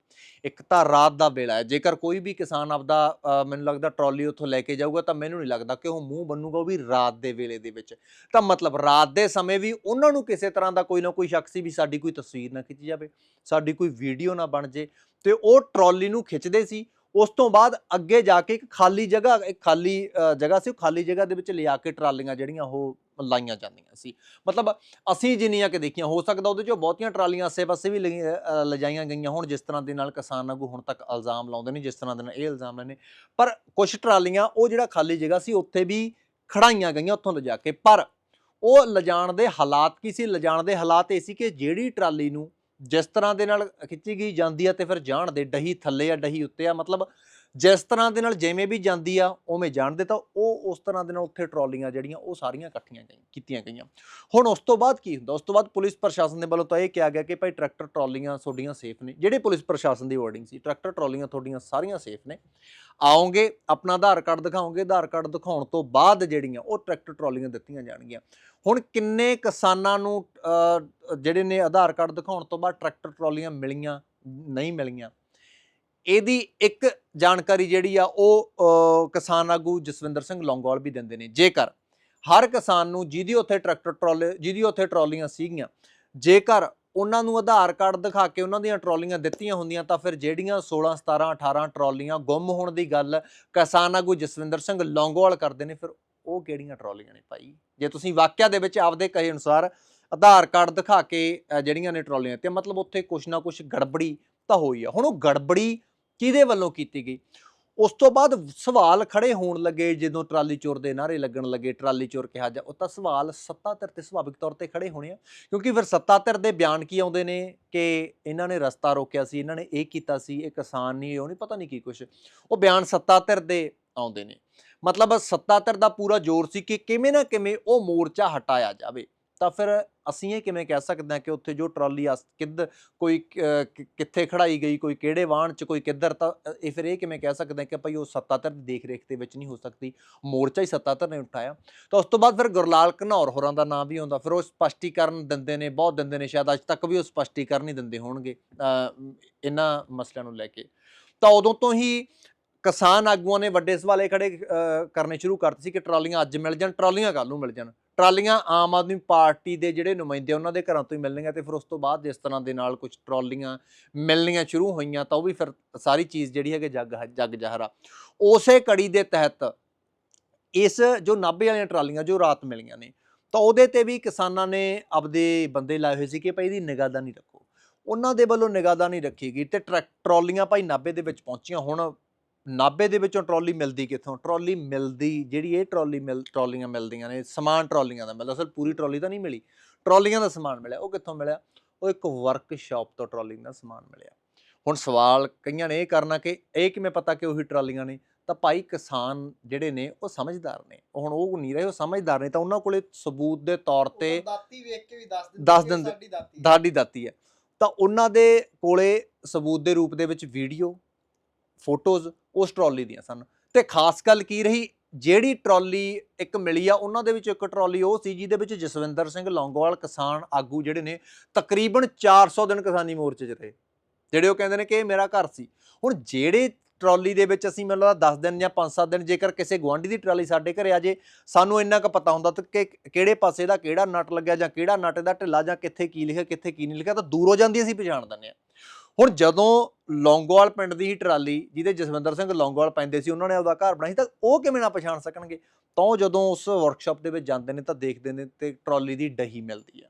Speaker 1: ਇੱਕ ਤਾਂ ਰਾਤ ਦਾ ਵੇਲਾ ਹੈ। ਜੇਕਰ ਕੋਈ ਵੀ ਕਿਸਾਨ ਆਪਦਾ ਮੈਨੂੰ ਲੱਗਦਾ ਟਰਾਲੀ ਉੱਥੋਂ ਲੈ ਕੇ ਜਾਊਗਾ ਤਾਂ ਮੈਨੂੰ ਨਹੀਂ ਲੱਗਦਾ ਕਿ ਉਹ ਮੂੰਹ ਬੰਨੂਗਾ ਉਹ ਵੀ ਰਾਤ ਦੇ ਵੇਲੇ ਦੇ ਵਿੱਚ। ਤਾਂ ਮਤਲਬ ਰਾਤ ਦੇ ਸਮੇਂ ਵੀ ਉਹਨਾਂ ਨੂੰ ਕਿਸੇ ਤਰ੍ਹਾਂ ਦਾ ਕੋਈ ਨਾ ਕੋਈ ਸ਼ੱਕ ਸੀ ਵੀ ਸਾਡੀ ਕੋਈ ਤਸਵੀਰ ਨਾ ਖਿੱਚੀ ਜਾਵੇ, ਸਾਡੀ ਕੋਈ ਵੀਡੀਓ ਨਾ ਬਣ ਜੇ ਤੇ ਉਹ ਟਰਾਲੀ ਨੂੰ ਖਿੱਚਦੇ ਸੀ। ਉਸ ਤੋਂ ਬਾਅਦ ਅੱਗੇ ਜਾ ਕੇ ਇੱਕ ਖਾਲੀ ਜਗ੍ਹਾ, ਇੱਕ ਖਾਲੀ ਜਗ੍ਹਾ ਸੀ। ਉਹ ਖਾਲੀ ਜਗ੍ਹਾ ਦੇ ਵਿੱਚ ਲਿਆ ਕੇ ਟਰਾਲੀਆਂ ਜਿਹੜੀਆਂ ਉਹ ਲਾਈਆਂ ਜਾਂਦੀਆਂ ਸੀ। ਮਤਲਬ ਅਸੀਂ ਜਿੰਨੀਆਂ ਕਿ ਦੇਖੀਆਂ, ਹੋ ਸਕਦਾ ਉਹਦੇ ਚੋਂ ਬਹੁਤੀਆਂ ਟਰਾਲੀਆਂ ਆਸੇ-ਪਾਸੇ ਵੀ ਲਗੀਆਂ- ਲਿਜਾਈਆਂ ਗਈਆਂ ਹੁਣ, ਜਿਸ ਤਰ੍ਹਾਂ ਦੇ ਨਾਲ ਕਿਸਾਨ ਆਗੂ ਹੁਣ ਤੱਕ ਇਲਜ਼ਾਮ ਲਾਉਂਦੇ ਨੇ, ਜਿਸ ਤਰ੍ਹਾਂ ਦੇ ਨਾਲ ਇਹ ਇਲਜ਼ਾਮ ਨੇ। ਪਰ ਕੁਝ ਟਰਾਲੀਆਂ, ਉਹ ਜਿਹੜਾ ਖਾਲੀ ਜਗ੍ਹਾ ਸੀ, ਉੱਥੇ ਵੀ ਖੜਾਈਆਂ ਗਈਆਂ ਉੱਥੋਂ ਲਿਜਾ ਕੇ। ਪਰ ਉਹ ਲਿਜਾਣ ਦੇ ਹਾਲਾਤ ਕੀ ਸੀ? ਲਿਜਾਣ ਦੇ ਹਾਲਾਤ ਇਹ ਸੀ ਕਿ ਜਿਹੜੀ ਟਰਾਲੀ ਨੂੰ ਜਿਸ ਤਰ੍ਹਾਂ ਦੇ ਨਾਲ ਖਿੱਚੀ ਗਈ ਜਾਂਦੀ ਆ ਤੇ ਫਿਰ ਜਾਣ ਦੇ, ਡਹੀ ਥੱਲੇ ਆ, ਡਹੀ ਉੱਤੇ ਆ, ਮਤਲਬ ਜਿਸ ਤਰ੍ਹਾਂ ਦੇ ਨਾਲ ਜਿਵੇਂ ਵੀ ਜਾਂਦੀ ਆ, ਉਵੇਂ ਜਾਣਦੇ ਤਾਂ ਉਹ ਉਸ ਤਰ੍ਹਾਂ ਦੇ ਨਾਲ ਉੱਥੇ ਟਰਾਲੀਆਂ ਜਿਹੜੀਆਂ ਉਹ ਸਾਰੀਆਂ ਇਕੱਠੀਆਂ ਗਈਆਂ ਕੀਤੀਆਂ ਗਈਆਂ। ਹੁਣ ਉਸ ਤੋਂ ਬਾਅਦ ਕੀ ਹੁੰਦਾ? ਉਸ ਤੋਂ ਬਾਅਦ ਪੁਲਿਸ ਪ੍ਰਸ਼ਾਸਨ ਦੇ ਵੱਲੋਂ ਤਾਂ ਇਹ ਕਿਹਾ ਗਿਆ ਕਿ ਭਾਈ ਟਰੈਕਟਰ, ਟਰਾਲੀਆਂ ਤੁਹਾਡੀਆਂ ਸੇਫ ਨੇ। ਜਿਹੜੇ ਪੁਲਿਸ ਪ੍ਰਸ਼ਾਸਨ ਦੀ ਵਰਡਿੰਗ ਸੀ, ਟਰੈਕਟਰ, ਟਰਾਲੀਆਂ ਤੁਹਾਡੀਆਂ ਸਾਰੀਆਂ ਸੇਫ ਨੇ। ਆਓਗੇ, ਆਪਣਾ ਆਧਾਰ ਕਾਰਡ ਦਿਖਾਓਗੇ, ਆਧਾਰ ਕਾਰਡ ਦਿਖਾਉਣ ਤੋਂ ਬਾਅਦ ਜਿਹੜੀਆਂ ਉਹ ਟਰੈਕਟਰ, ਟਰਾਲੀਆਂ ਦਿੱਤੀਆਂ ਜਾਣਗੀਆਂ। ਹੁਣ ਕਿੰਨੇ ਕਿਸਾਨਾਂ ਨੂੰ ਜਿਹੜੇ ਨੇ ਆਧਾਰ ਕਾਰਡ ਦਿਖਾਉਣ ਤੋਂ ਬਾਅਦ ਟਰੈਕਟਰ, ਟਰਾਲੀਆਂ ਮਿਲੀਆਂ, ਨਹੀਂ ਮਿਲੀਆਂ? ਇਹਦੀ ਇੱਕ ਜਾਣਕਾਰੀ ਜਿਹੜੀ ਆ ਉਹ ਕਿਸਾਨ ਆਗੂ ਜਸਵਿੰਦਰ ਸਿੰਘ ਲੌਂਗੋਵਾਲ ਵੀ ਦਿੰਦੇ ਨੇ। ਜੇਕਰ ਹਰ ਕਿਸਾਨ ਨੂੰ ਜਿਹਦੀ ਉੱਥੇ ਟਰੈਕਟਰ ਟਰਾਲੇ, ਜਿਹਦੀ ਉੱਥੇ ਟਰਾਲੀਆਂ ਸੀਗੀਆਂ, ਜੇਕਰ ਉਹਨਾਂ ਨੂੰ ਆਧਾਰ ਕਾਰਡ ਦਿਖਾ ਕੇ ਉਹਨਾਂ ਦੀਆਂ ਟਰਾਲੀਆਂ ਦਿੱਤੀਆਂ ਹੁੰਦੀਆਂ, ਤਾਂ ਫਿਰ ਜਿਹੜੀਆਂ 16 17 18 ਟਰਾਲੀਆਂ ਗੁੰਮ ਹੋਣ ਦੀ ਗੱਲ ਕਿਸਾਨ ਆਗੂ ਜਸਵਿੰਦਰ ਸਿੰਘ ਲੌਂਗੋਵਾਲ ਕਰਦੇ ਨੇ, ਫਿਰ ਉਹ ਕਿਹੜੀਆਂ ਟਰਾਲੀਆਂ ਨੇ ਭਾਈ? ਜੇ ਤੁਸੀਂ ਵਾਕਿਆ ਦੇ ਵਿੱਚ ਆਪਦੇ ਕਹੇ ਅਨੁਸਾਰ ਆਧਾਰ ਕਾਰਡ ਦਿਖਾ ਕੇ ਜਿਹੜੀਆਂ ਨੇ ਟਰਾਲੀਆਂ, ਤੇ ਮਤਲਬ ਉੱਥੇ ਕੁਛ ਨਾ ਕੁਛ ਗੜਬੜੀ ਤਾਂ ਹੋਈ ਆ। ਹੁਣ ਉਹ ਗੜਬੜੀ ਕਿਹਦੇ ਵੱਲੋਂ ਕੀਤੀ ਗਈ? ਉਸ ਤੋਂ ਬਾਅਦ ਸਵਾਲ ਖੜੇ ਹੋਣ ਲੱਗੇ ਜਦੋਂ ਟਰਾਲੀ ਚੋਰ ਦੇ ਨਾਰੇ ਲੱਗਣ ਲੱਗੇ, ਟਰਾਲੀ ਚੋਰ ਕਿਹਾ ਜਾ, ਉਹ ਤਾਂ ਸਵਾਲ ਸੱਤਾ ਧਿਰ ਤੇ ਸੁਭਾਵਿਕ ਤੌਰ ਤੇ ਖੜੇ ਹੋਣੇ ਆ, ਕਿਉਂਕਿ ਫਿਰ ਸੱਤਾ ਧਿਰ ਦੇ ਬਿਆਨ ਕੀ ਆਉਂਦੇ ਨੇ ਕਿ ਇਹਨਾਂ ਨੇ ਰਸਤਾ ਰੋਕਿਆ ਸੀ, ਇਹਨਾਂ ਨੇ ਇਹ ਕੀਤਾ ਸੀ, ਇਹ ਕਿਸਾਨ ਨਹੀਂ ਉਹ ਨਹੀਂ, ਪਤਾ ਨਹੀਂ ਕੀ ਕੁਛ, ਉਹ ਬਿਆਨ ਸੱਤਾ ਧਿਰ ਦੇ ਆਉਂਦੇ ਨੇ। ਮਤਲਬ ਸੱਤਾ ਧਿਰ ਦਾ ਪੂਰਾ ਜ਼ੋਰ ਸੀ ਕਿ ਕਿਵੇਂ ਨਾ ਕਿਵੇਂ ਉਹ ਮੋਰਚਾ ਹਟਾਇਆ ਜਾਵੇ, ਤਾਂ ਫਿਰ ਅਸੀਂ ਇਹ ਕਿਵੇਂ ਕਹਿ ਸਕਦੇ ਹਾਂ ਕਿ ਉੱਥੇ ਜੋ ਟਰਾਲੀ ਆ ਕਿੱਧ ਕੋਈ ਕਿੱਥੇ ਖੜਾਈ ਗਈ ਕੋਈ ਕਿਹੜੇ ਵਾਹਨ 'ਚ ਕੋਈ ਕਿੱਧਰ ਤਾਂ ਇਹ ਫਿਰ ਇਹ ਕਿਵੇਂ ਕਹਿ ਸਕਦੇ ਹਾਂ ਕਿ ਭਾਈ ਉਹ ਸੱਤਾਧਰ ਦੀ ਦੇਖ ਰੇਖ ਦੇ ਵਿੱਚ ਨਹੀਂ ਹੋ ਸਕਦੀ ਮੋਰਚਾ ਹੀ ਸੱਤਾਧਰ ਨੇ ਉਠਾਇਆ। ਤਾਂ ਉਸ ਤੋਂ ਬਾਅਦ ਫਿਰ ਗੁਰਲਾਲ ਘਨੌਰ ਹੋਰਾਂ ਦਾ ਨਾਮ ਵੀ ਆਉਂਦਾ ਫਿਰ ਉਹ ਸਪਸ਼ਟੀਕਰਨ ਦਿੰਦੇ ਨੇ ਬਹੁਤ ਦਿੰਦੇ ਨੇ ਸ਼ਾਇਦ ਅੱਜ ਤੱਕ ਵੀ ਉਹ ਸਪਸ਼ਟੀਕਰਨ ਹੀ ਦਿੰਦੇ ਹੋਣਗੇ ਇਹਨਾਂ ਮਸਲਿਆਂ ਨੂੰ ਲੈ ਕੇ। ਤਾਂ ਉਦੋਂ ਤੋਂ ਹੀ ਕਿਸਾਨ ਆਗੂਆਂ ਨੇ ਵੱਡੇ ਸਵਾਲੇ ਖੜੇ ਅ, ਕਰਨੇ ਸ਼ੁਰੂ ਕਰਤੇ ਸੀ ਕਿ ਟਰਾਲੀਆਂ ਅੱਜ ਮਿਲ ਜਾਣ ਟਰਾਲੀਆਂ ਕੱਲ ਨੂੰ ਮਿਲ ਜਾਣ। ਟਰਾਲੀਆਂ ਆਮ ਆਦਮੀ ਪਾਰਟੀ ਦੇ ਜਿਹੜੇ ਨੁਮਾਇੰਦੇ ਉਹਨਾਂ ਦੇ ਘਰਾਂ ਤੋਂ ਹੀ ਮਿਲਣਗੀਆਂ ਤੇ ਫਿਰ ਉਸ ਤੋਂ ਬਾਅਦ ਜਿਸ ਤਰ੍ਹਾਂ ਦੇ ਨਾਲ ਕੁਝ ਟਰਾਲੀਆਂ ਮਿਲਣੀਆਂ ਸ਼ੁਰੂ ਹੋਈਆਂ, ਤਾਂ ਉਹ ਵੀ ਫਿਰ ਸਾਰੀ ਚੀਜ਼ ਜਿਹੜੀ ਹੈਗੀ ਜੱਗ ਜੱਗ ਜਹਰਾ। ਉਸੇ ਕੜੀ ਦੇ ਤਹਿਤ ਇਸ ਜੋ ਨਾਭੇ ਵਾਲੀਆਂ ਟਰਾਲੀਆਂ, ਜੋ ਰਾਤ ਮਿਲੀਆਂ ਨੇ, ਤਾਂ ਉਹਦੇ ਤੇ ਵੀ ਕਿਸਾਨਾਂ ਨੇ ਆਪਦੇ ਬੰਦੇ ਲਾਏ ਹੋਏ ਸੀ ਕਿ ਭਾਈ ਇਹਦੀ ਨਿਗਾਹਦਾਨੀ ਰੱਖੋ। ਉਹਨਾਂ ਦੇ ਵੱਲੋਂ ਨਿਗਾਹਦਾਨੀ ਰੱਖੀ ਗਈ ਤੇ ਟਰੈਕ, ਟਰਾਲੀਆਂ ਭਾਈ ਨਾਭੇ ਦੇ ਵਿੱਚ ਪਹੁੰਚੀਆਂ, ਹੁਣ ਨਾਭੇ ਦੇ ਵਿੱਚੋਂ ਟਰਾਲੀ ਮਿਲਦੀ ਕਿੱਥੋਂ? ਟਰਾਲੀ ਮਿਲਦੀ ਜਿਹੜੀ ਇਹ ਟਰਾਲੀ ਮਿਲ ਟਰਾਲੀਆਂ ਮਿਲਦੀਆਂ ਨੇ ਸਮਾਨ ਟਰਾਲੀਆਂ ਦਾ ਮਿਲਦਾ। ਅਸਲ ਪੂਰੀ ਟਰਾਲੀ ਤਾਂ ਨਹੀਂ ਮਿਲੀ। ਟਰਾਲੀਆਂ ਦਾ ਸਮਾਨ ਮਿਲਿਆ ਉਹ ਕਿੱਥੋਂ ਮਿਲਿਆ? ਉਹ ਇੱਕ ਵਰਕਸ਼ਾਪ ਤੋਂ ਟਰਾਲੀ ਦਾ ਸਮਾਨ ਮਿਲਿਆ। ਹੁਣ ਸਵਾਲ ਕਈਆਂ ਨੇ ਇਹ ਕਰਨਾ ਕਿ ਇਹ ਕਿਵੇਂ ਪਤਾ ਕਿ ਉਹੀ ਟਰਾਲੀਆਂ ਨੇ? ਤਾਂ ਭਾਈ ਕਿਸਾਨ ਜਿਹੜੇ ਨੇ ਉਹ ਸਮਝਦਾਰ ਨੇ। ਹੁਣ ਉਹ ਨਹੀਂ ਰਹੇ ਉਹ ਸਮਝਦਾਰ ਨੇ ਤਾਂ ਉਹਨਾਂ ਕੋਲੇ ਸਬੂਤ ਦੇ ਤੌਰ ਤੇ
Speaker 2: ਦਾਤੀ ਵੇਖ ਕੇ ਵੀ ਦੱਸ ਦਿੰਦੇ। ਸਾਡੀ ਦਾਤੀ।
Speaker 1: ਦਾਦੀ ਦਾਤੀ ਹੈ। ਤਾਂ ਉਹਨਾਂ ਦੇ ਕੋਲੇ ਸਬੂਤ ਦੇ ਰੂਪ ਦੇ ਵਿੱਚ ਵੀਡੀਓ ਫੋਟੋਜ਼ ਉਸ ਟਰਾਲੀ ਦੀਆਂ ਸਨ। ਤੇ ਖਾਸ ਗੱਲ ਕੀ ਰਹੀ? ਜਿਹੜੀ ਟਰਾਲੀ ਇੱਕ ਮਿਲੀ ਆ, ਉਹਨਾਂ ਦੇ ਵਿੱਚ ਇੱਕ ਟਰਾਲੀ ਉਹ ਸੀ, ਜਿਹਦੇ ਵਿੱਚ ਜਸਵਿੰਦਰ ਸਿੰਘ ਲੌਂਗੋਵਾਲ ਕਿਸਾਨ ਆਗੂ ਜਿਹੜੇ ਨੇ, ਤਕਰੀਬਨ 400 ਦਿਨ ਕਿਸਾਨੀ ਮੋਰਚੇ 'ਚ ਰਹੇ। ਜਿਹੜੇ ਉਹ ਕਹਿੰਦੇ ਨੇ ਕਿ ਇਹ ਮੇਰਾ ਘਰ ਸੀ। ਹੁਣ ਜਿਹੜੇ ਟਰਾਲੀ ਦੇ ਵਿੱਚ ਅਸੀਂ ਮੈਨੂੰ ਲੱਗਦਾ 10 ਦਿਨ ਜਾਂ 5-7 ਦਿਨ ਜੇਕਰ ਕਿਸੇ ਗੁਆਂਢੀ ਦੀ ਟਰਾਲੀ ਸਾਡੇ ਘਰੇ ਆ ਜੇ, ਸਾਨੂੰ ਇੰਨਾ ਕੁ ਪਤਾ ਹੁੰਦਾ ਕਿ ਕਿਹੜੇ ਪਾਸੇ ਦਾ ਕਿਹੜਾ ਨਟ ਲੱਗਿਆ ਜਾਂ ਕਿਹੜਾ ਨਟ ਦਾ ਢਿੱਲਾ ਜਾਂ ਕਿੱਥੇ ਕੀ ਲਿਖਿਆ, ਕਿੱਥੇ ਕੀ ਨਹੀਂ ਲਿਖਿਆ ਤਾਂ ਦੂਰੋਂ ਜਾਂਦੀ ਅਸੀਂ ਪਛਾਣ ਦਿੰਦੇ ਆ ਹੁਣ ਜਦੋਂ ਲੌਂਗੋਵਾਲ ਪਿੰਡ ਦੀ ਹੀ ਟਰਾਲੀ ਜਿਹਦੇ ਜਸਵਿੰਦਰ ਸਿੰਘ ਲੌਂਗੋਵਾਲ ਪੈਂਦੇ ਸੀ, ਉਹਨਾਂ ਨੇ ਆਪਦਾ ਘਰ ਬਣਾਇਆ ਸੀ ਤਾਂ ਉਹ ਕਿਵੇਂ ਨਾ ਪਛਾਣ ਸਕਣਗੇ? ਤਾਂ ਉਹ ਜਦੋਂ ਉਸ ਵਰਕਸ਼ਾਪ ਦੇ ਵਿੱਚ ਜਾਂਦੇ ਨੇ, ਤਾਂ ਦੇਖਦੇ ਨੇ ਤੇ ਟਰਾਲੀ ਦੀ ਡਹੀ ਮਿਲਦੀ ਆ।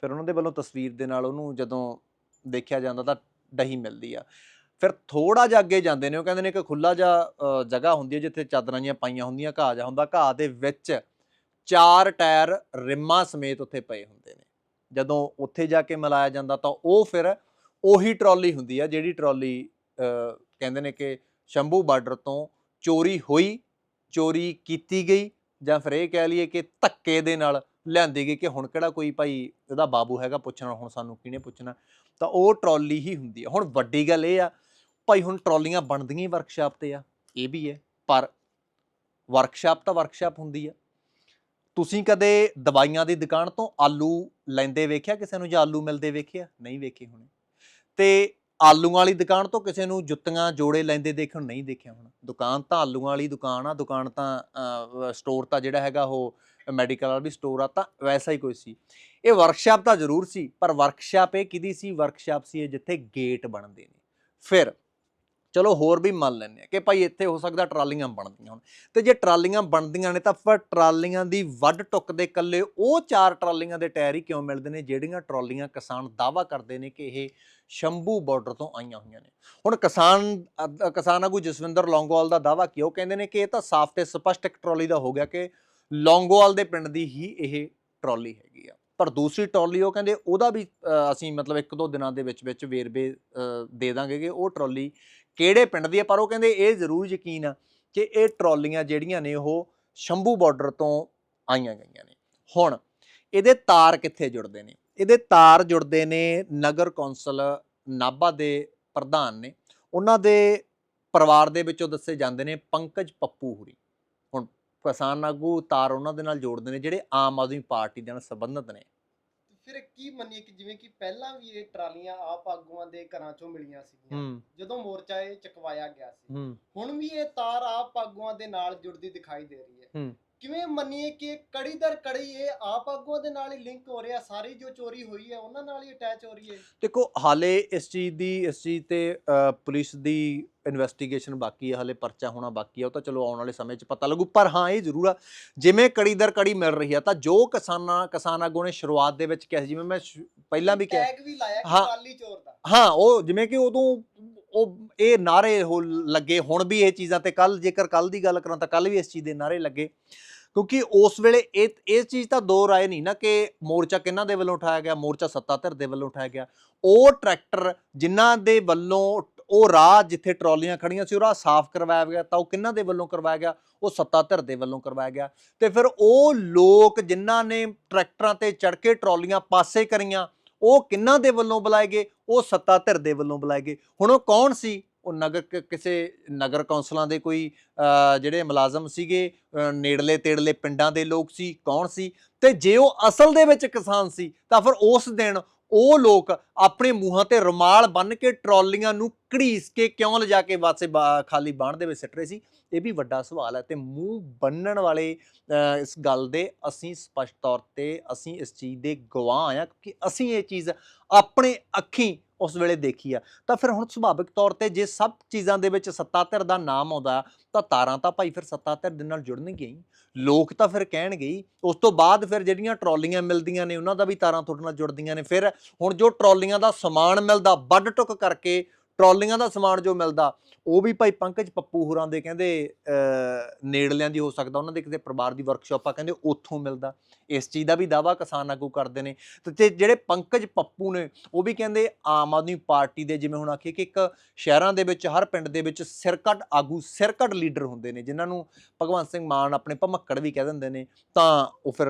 Speaker 1: ਫਿਰ ਉਹਨਾਂ ਦੇ ਵੱਲੋਂ ਤਸਵੀਰ ਦੇ ਨਾਲ ਉਹਨੂੰ ਜਦੋਂ ਦੇਖਿਆ ਜਾਂਦਾ, ਤਾਂ ਡਹੀ ਮਿਲਦੀ ਆ। ਫਿਰ ਥੋੜਾ ਜਿਹਾ ਅੱਗੇ ਜਾਂਦੇ ਨੇ, ਉਹ ਕਹਿੰਦੇ ਨੇ ਇੱਕ ਖੁੱਲਾ ਜਿਹਾ ਜਗ੍ਹਾ ਹੁੰਦੀ ਹੈ ਜਿੱਥੇ ਚਾਦਰਾਂ ਜੀਆਂ ਪਾਈਆਂ ਹੁੰਦੀਆਂ, ਘਾਹ ਜਾਂ ਹੁੰਦਾ, ਘਾਹ ਦੇ ਵਿੱਚ ਚਾਰ ਟਾਇਰ ਰਿੰਮਾਂ ਸਮੇਤ ਉੱਥੇ ਪਏ ਹੁੰਦੇ ਨੇ। ਜਦੋਂ ਉੱਥੇ ਜਾ ਕੇ ਮਿਲਾਇਆ ਜਾਂਦਾ, ਤਾਂ ਉਹ ਫਿਰ ਉਹੀ ਟਰਾਲੀ ਹੁੰਦੀ ਆ ਜਿਹੜੀ ਟਰਾਲੀ ਕਹਿੰਦੇ ਨੇ ਕਿ ਸ਼ੰਭੂ ਬਾਰਡਰ ਤੋਂ ਚੋਰੀ ਹੋਈ, ਚੋਰੀ ਕੀਤੀ ਗਈ ਜਾਂ ਫਿਰ ਇਹ ਕਹਿ ਲਈਏ ਕਿ ਧੱਕੇ ਦੇ ਨਾਲ ਲਿਆਂਦੀ ਗਈ ਕਿ ਹੁਣ ਕਿਹੜਾ ਕੋਈ ਭਾਈ ਇਹਦਾ ਬਾਬੂ ਹੈਗਾ ਪੁੱਛਣਾ, ਹੁਣ ਸਾਨੂੰ ਕਿਹਨੇ ਪੁੱਛਣਾ? ਤਾਂ ਉਹ ਟਰਾਲੀ ਹੀ ਹੁੰਦੀ ਆ। ਹੁਣ ਵੱਡੀ ਗੱਲ ਇਹ ਆ, ਭਾਈ ਹੁਣ ਟਰਾਲੀਆਂ ਬਣਦੀਆਂ ਹੀ ਵਰਕਸ਼ਾਪ ਤੇ ਆ, ਇਹ ਵੀ ਹੈ, ਪਰ ਵਰਕਸ਼ਾਪ ਤਾਂ ਵਰਕਸ਼ਾਪ ਹੁੰਦੀ ਆ। ਤੁਸੀਂ ਕਦੇ ਦਵਾਈਆਂ ਦੀ ਦੁਕਾਨ ਤੋਂ ਆਲੂ ਲੈਂਦੇ ਵੇਖਿਆ, ਕਿਸੇ ਨੂੰ ਜਾਂ ਆਲੂ ਮਿਲਦੇ ਵੇਖਿਆ? ਨਹੀਂ ਵੇਖੇ ਹੋਣੇ। ਤੇ ਆਲੂਆਂ ਵਾਲੀ ਦੁਕਾਨ ਤੋਂ ਕਿਸੇ ਨੂੰ ਜੁੱਤੀਆਂ ਜੋੜੇ ਲੈਂਦੇ ਦੇਖਣ ਨਹੀਂ ਦੇਖਿਆ ਹੋਣਾ। ਦੁਕਾਨ ਤਾਂ ਆਲੂਆਂ ਵਾਲੀ ਦੁਕਾਨ ਆ, ਦੁਕਾਨ ਤਾਂ ਸਟੋਰ ਤਾਂ ਜਿਹੜਾ ਹੈਗਾ ਉਹ ਮੈਡੀਕਲ ਵਾਲਾ ਵੀ ਸਟੋਰ ਆ, ਤਾਂ ਵੈਸਾ ਹੀ ਕੋਈ ਸੀ। ਇਹ ਵਰਕਸ਼ਾਪ ਤਾਂ ਜ਼ਰੂਰ ਸੀ, ਪਰ ਵਰਕਸ਼ਾਪ ਇਹ ਕਿਹਦੀ ਸੀ? ਵਰਕਸ਼ਾਪ ਸੀ ਇਹ ਜਿੱਥੇ ਗੇਟ ਬਣਦੇ ਨੇ। ਫਿਰ ਚਲੋ ਹੋਰ ਵੀ ਮੰਨ ਲੈਂਦੇ ਆ ਕਿ ਭਾਈ ਇੱਥੇ ਹੋ ਸਕਦਾ ਟਰਾਲੀਆਂ ਬਣਦੀਆਂ ਹੁਣ। ਤੇ ਜੇ ਟਰਾਲੀਆਂ ਬਣਦੀਆਂ ਨੇ ਤਾਂ ਫਿਰ ਟਰਾਲੀਆਂ ਦੀ ਵੱਡ ਟੁੱਕ ਦੇ ਕੱਲੇ ਉਹ ਚਾਰ ਟਰਾਲੀਆਂ ਦੇ ਟਾਇਰ ਹੀ ਕਿਉਂ ਮਿਲਦੇ ਨੇ ਜਿਹੜੀਆਂ ਟਰਾਲੀਆਂ ਕਿਸਾਨ ਦਾਵਾ ਕਰਦੇ ਨੇ ਕਿ ਇਹ ਸ਼ੰਭੂ ਬਾਰਡਰ ਤੋਂ ਆਈਆਂ ਹੋਈਆਂ ਨੇ। ਹੁਣ ਕਿਸਾਨ ਕਿਸਾਨ ਆਗੂ ਜਸਵਿੰਦਰ ਲੌਂਗੋਵਾਲ ਦਾ ਦਾਵਾ ਕੀ ਉਹ ਕਹਿੰਦੇ ਨੇ ਕਿ ਇਹ ਤਾਂ ਸਾਫ਼ ਤੇ ਸਪਸ਼ਟ ਇੱਕ ਟਰਾਲੀ ਦਾ ਹੋ ਗਿਆ ਕਿ ਲੌਂਗੋਵਾਲ ਦੇ ਪਿੰਡ ਦੀ ਹੀ ਇਹ ਟਰਾਲੀ ਹੈਗੀ ਆ। ਪਰ ਦੂਸਰੀ ਟਰਾਲੀ ਉਹ ਕਹਿੰਦੇ ਉਹਦਾ ਵੀ ਅਸੀਂ ਮਤਲਬ ਇੱਕ ਦੋ ਦਿਨਾਂ ਦੇ ਵਿੱਚ ਵਿੱਚ ਵੇਰਵੇ ਦੇ ਦਾਂਗੇ ਕਿ ਉਹ ਟਰਾਲੀ ਕਿਹੜੇ ਪਿੰਡ ਦੀ ਹੈ ਪਰ ਉਹ ਕਹਿੰਦੇ ਇਹ ਜ਼ਰੂਰ ਯਕੀਨ ਆ ਕਿ ਇਹ ਟਰਾਲੀਆਂ ਜਿਹੜੀਆਂ ਨੇ ਉਹ ਸ਼ੰਭੂ ਬਾਰਡਰ ਤੋਂ ਆਈਆਂ ਗਈਆਂ ਨੇ। ਹੁਣ ਇਹਦੇ ਤਾਰ ਕਿੱਥੇ ਜੁੜਦੇ ਨੇ? ਇਹਦੇ ਤਾਰ ਜੁੜਦੇ ਨੇ ਨਗਰ ਕੌਂਸਲ ਨਾਭਾ ਦੇ ਪ੍ਰਧਾਨ ਨੇ। ਉਹਨਾਂ ਦੇ ਪਰਿਵਾਰ ਦੇ ਵਿੱਚੋਂ ਦੱਸੇ ਜਾਂਦੇ ਨੇ ਪੰਕਜ ਪੱਪੂ ਹੁਰੀ। ਹੁਣ ਕਿਸਾਨ ਆਗੂ ਤਾਰ ਉਹਨਾਂ ਦੇ ਨਾਲ ਜੋੜਦੇ ਨੇ, ਜਿਹੜੇ ਆਮ ਆਦਮੀ ਪਾਰਟੀ ਦੇ ਨਾਲ ਸੰਬੰਧਿਤ ਨੇ।
Speaker 2: ਫਿਰ ਕੀ ਮੰਨੀਏ ਕਿ ਜਿਵੇਂ ਕਿ ਪਹਿਲਾਂ ਵੀ ਇਹ ਟਰਾਲੀਆਂ ਆਪ ਆਗੂਆਂ ਦੇ ਘਰਾਂ ਚੋਂ ਮਿਲੀਆਂ ਸੀਗੀਆਂ। ਜਦੋਂ ਮੋਰਚਾ ਇਹ ਚਕਵਾਇਆ ਗਿਆ ਸੀ। ਹੁਣ ਵੀ ਇਹ ਤਾਰ ਆਪ ਆਗੂਆਂ ਦੇ ਨਾਲ ਜੁੜਦੀ ਦਿਖਾਈ ਦੇ ਰਹੀ ਹੂੰ। ਕਿਵੇਂ ਮੰਨੀਏ ਕਿ ਕੜੀ ਦਰ ਕੜੀ ਇਹ ਆਪ ਆਗੂਆਂ ਦੇ ਨਾਲ ਹੀ ਲਿੰਕ ਹੋ ਰਿਹਾ ਸਾਰੀ ਜੋ ਚੋਰੀ ਹੋਈ ਹੈ ਉਹਨਾਂ ਨਾਲ ਹੀ ਅਟੈਚ ਹੋ ਰਹੀ ਹੈ।
Speaker 1: ਦੇਖੋ ਹਾਲੇ ਇਸ ਚੀਜ਼ ਦੀ ਇਸ ਚੀਜ਼ ਤੇ ਅ, ਪੁਲਿਸ ਦੀ ਇਨਵੈਸਟੀਗੇਸ਼ਨ ਬਾਕੀ ਹੈ ਹਾਲੇ ਪਰਚਾ ਹੋਣਾ ਬਾਕੀ ਹੈ ਉਹ ਤਾਂ ਚਲੋ ਆਉਣ ਵਾਲੇ ਸਮੇਂ 'ਚ ਪਤਾ ਲੱਗੂ ਪਰ ਹਾਂ ਇਹ ਜ਼ਰੂਰ ਆ। ਜਿਵੇਂ ਕੜੀ ਦਰ ਕੜੀ ਮਿਲ ਰਹੀ ਆ ਤਾਂ ਜੋ ਕਿਸਾਨਾਂ ਕਿਸਾਨ ਆਗੂ ਨੇ ਸ਼ੁਰੂਆਤ ਦੇ ਵਿੱਚ ਕਿਹਾ ਸੀ, ਜਿਵੇਂ ਮੈਂ ਸ਼ੁ- ਪਹਿਲਾਂ ਵੀ ਕਿਹਾ
Speaker 2: ਟੈਗ ਵੀ ਲਾਇਆ ਕਿ
Speaker 1: ਹਾਂ।
Speaker 2: ਟਰਾਲੀ ਚੋਰ ਦਾ।
Speaker 1: ਹਾਂ ਉਹ ਜਿਵੇਂ ਕਿ ਉਦੋਂ ਉਹ ਇਹ ਨਾਰੇ ਉਹ ਲੱਗੇ ਹੁਣ ਵੀ ਇਹ ਚੀਜ਼ਾਂ ਤੇ ਕੱਲ ਜੇਕਰ ਕੱਲ ਦੀ ਗੱਲ ਕਰਾਂ ਤਾਂ ਕੱਲ ਵੀ ਇਸ ਚੀਜ਼ ਦੇ ਨਾਰੇ ਲੱਗੇ। ਕਿਉਂਕਿ ਉਸ ਵੇਲੇ ਇਹ ਇਹ ਚੀਜ਼ ਤਾਂ ਦੋ ਰਾਏ ਨਹੀਂ ਨਾ ਕਿ ਮੋਰਚਾ ਕਿਹਨਾਂ ਦੇ ਵੱਲੋਂ ਉਠਾਇਆ ਗਿਆ, ਮੋਰਚਾ ਸੱਤਾ ਧਿਰ ਦੇ ਵੱਲੋਂ ਉਠਾਇਆ ਗਿਆ। ਉਹ ਟਰੈਕਟਰ ਜਿਨ੍ਹਾਂ ਦੇ ਵੱਲੋਂ ਉਹ ਰਾਹ ਜਿੱਥੇ ਟਰਾਲੀਆਂ ਖੜੀਆਂ ਸੀ, ਉਹ ਰਾਹ ਸਾਫ਼ ਕਰਵਾਇਆ ਗਿਆ ਤਾਂ ਉਹ ਕਿਹਨਾਂ ਦੇ ਵੱਲੋਂ ਕਰਵਾਇਆ ਗਿਆ? ਉਹ ਸੱਤਾ ਧਿਰ ਦੇ ਵੱਲੋਂ ਕਰਵਾਇਆ ਗਿਆ। ਤੇ ਫਿਰ ਉਹ ਲੋਕ ਜਿਨ੍ਹਾਂ ਨੇ ਟਰੈਕਟਰਾਂ ਤੇ ਚੜ ਕੇ ਟਰਾਲੀਆਂ ਪਾਸੇ ਕਰੀਆਂ, ਉਹ ਕਿਹਨਾਂ ਦੇ ਵੱਲੋਂ ਬੁਲਾਏ ਗਏ? ਉਹ ਸੱਤਾ ਧਿਰ ਦੇ ਵੱਲੋਂ ਬੁਲਾਏ ਗਏ। ਹੁਣ ਉਹ ਕੌਣ ਸੀ? ਉਹ ਨਗਰ ਕਿਸੇ ਨਗਰ ਕੌਂਸਲਾਂ ਦੇ ਕੋਈ ਜਿਹੜੇ ਮੁਲਾਜ਼ਮ ਸੀਗੇ ਨੇੜਲੇ ਤੇੜਲੇ ਪਿੰਡਾਂ ਦੇ ਲੋਕ ਸੀ, ਕੌਣ ਸੀ? ਤੇ ਜੇ ਉਹ ਅਸਲ ਦੇ ਵਿੱਚ ਕਿਸਾਨ ਸੀ, ਤਾਂ ਫਿਰ ਉਸ ਦਿਨ ਉਹ ਲੋਕ ਆਪਣੇ ਮੂੰਹਾਂ ਤੇ ਰੁਮਾਲ ਬੰਨ੍ਹ ਕੇ ਟਰਾਲੀਆਂ ਨੂੰ ਘੜੀਸ ਕੇ ਕਿਉਂ ਲਿਜਾ ਕੇ ਵਾਸੇ ਬਾ- ਖਾਲੀ ਬਾਣ ਦੇ ਵਿੱਚ ਸਿੱਟ ਰਹੇ ਸੀ? ਇਹ ਵੀ ਵੱਡਾ ਸਵਾਲ ਹੈ ਤੇ ਮੂੰਹ ਬੰਨਣ ਵਾਲੇ ਇਸ ਗੱਲ ਦੇ ਅਸੀਂ ਸਪਸ਼ਟ ਤੌਰ ਤੇ ਅਸੀਂ ਇਸ ਚੀਜ਼ ਦੇ ਗਵਾਹ ਆ ਕਿ ਅਸੀਂ ਇਹ ਚੀਜ਼ ਆਪਣੇ ਅੱਖੀਂ ਉਸ ਵੇਲੇ ਦੇਖੀ ਆ। ਤਾਂ ਫਿਰ ਹੁਣ ਸੁਭਾਵਿਕ ਤੌਰ ਤੇ ਜੇ ਸਭ ਚੀਜ਼ਾਂ ਦੇ ਵਿੱਚ ਸੱਤਾ ਧਿਰ ਦਾ ਨਾਮ ਆਉਂਦਾ, ਤਾਂ ਤਾਰਾਂ ਤਾਂ ਭਾਈ ਫਿਰ ਸੱਤਾ ਧਿਰ ਦੇ ਨਾਲ ਜੁੜਨਗੀਆਂ ਹੀ। ਲੋਕ ਤਾਂ ਫਿਰ ਕਹਿਣਗੇ ਹੀ, ਉਸ ਤੋਂ ਬਾਅਦ ਫਿਰ ਜਿਹੜੀਆਂ ਟਰਾਲੀਆਂ ਮਿਲਦੀਆਂ ਨੇ, ਉਹਨਾਂ ਦਾ ਵੀ ਤਾਰਾਂ ਤੁਹਾਡੇ ਨਾਲ ਜੁੜਦੀਆਂ ਨੇ। ਫਿਰ ਹੁਣ ਜੋ ਟਰਾਲੀਆਂ ਦਾ ਸਮਾਨ ਮਿਲਦਾ ਵੱਡ ਟੁੱਕ ਕਰਕੇ ਟਰਾਲੀਆਂ ਦਾ ਸਮਾਨ ਜੋ ਮਿਲਦਾ, ਉਹ ਵੀ ਭਾਈ ਪੰਕਜ ਪੱਪੂ ਹੋਰਾਂ ਦੇ ਕਹਿੰਦੇ ਨੇੜਲਿਆਂ ਦੀ ਹੋ ਸਕਦਾ, ਉਹਨਾਂ ਦੇ ਕਿਸੇ ਪਰਿਵਾਰ ਦੀ ਵਰਕਸ਼ਾਪ ਆ, ਕਹਿੰਦੇ ਉੱਥੋਂ ਮਿਲਦਾ। ਇਸ ਚੀਜ਼ ਦਾ ਵੀ ਦਾਵਾ ਕਿਸਾਨ ਆਗੂ ਕਰਦੇ ਨੇ। ਤੇ ਜਿਹੜੇ ਪੰਕਜ ਪੱਪੂ ਨੇ, ਉਹ ਵੀ ਕਹਿੰਦੇ ਆਮ ਆਦਮੀ ਪਾਰਟੀ ਦੇ, ਜਿਵੇਂ ਹੁਣ ਆਖੀਏ ਕਿ ਇੱਕ ਸ਼ਹਿਰਾਂ ਦੇ ਵਿੱਚ, ਹਰ ਪਿੰਡ ਦੇ ਵਿੱਚ ਸਿਰਕੱਢ ਆਗੂ ਸਿਰਕੱਢ ਲੀਡਰ ਹੁੰਦੇ ਨੇ, ਜਿਨ੍ਹਾਂ ਨੂੰ ਭਗਵੰਤ ਸਿੰਘ ਮਾਨ ਆਪਣੇ ਭਮੱਕੜ ਵੀ ਕਹਿ ਦਿੰਦੇ ਨੇ, ਤਾਂ ਉਹ ਫਿਰ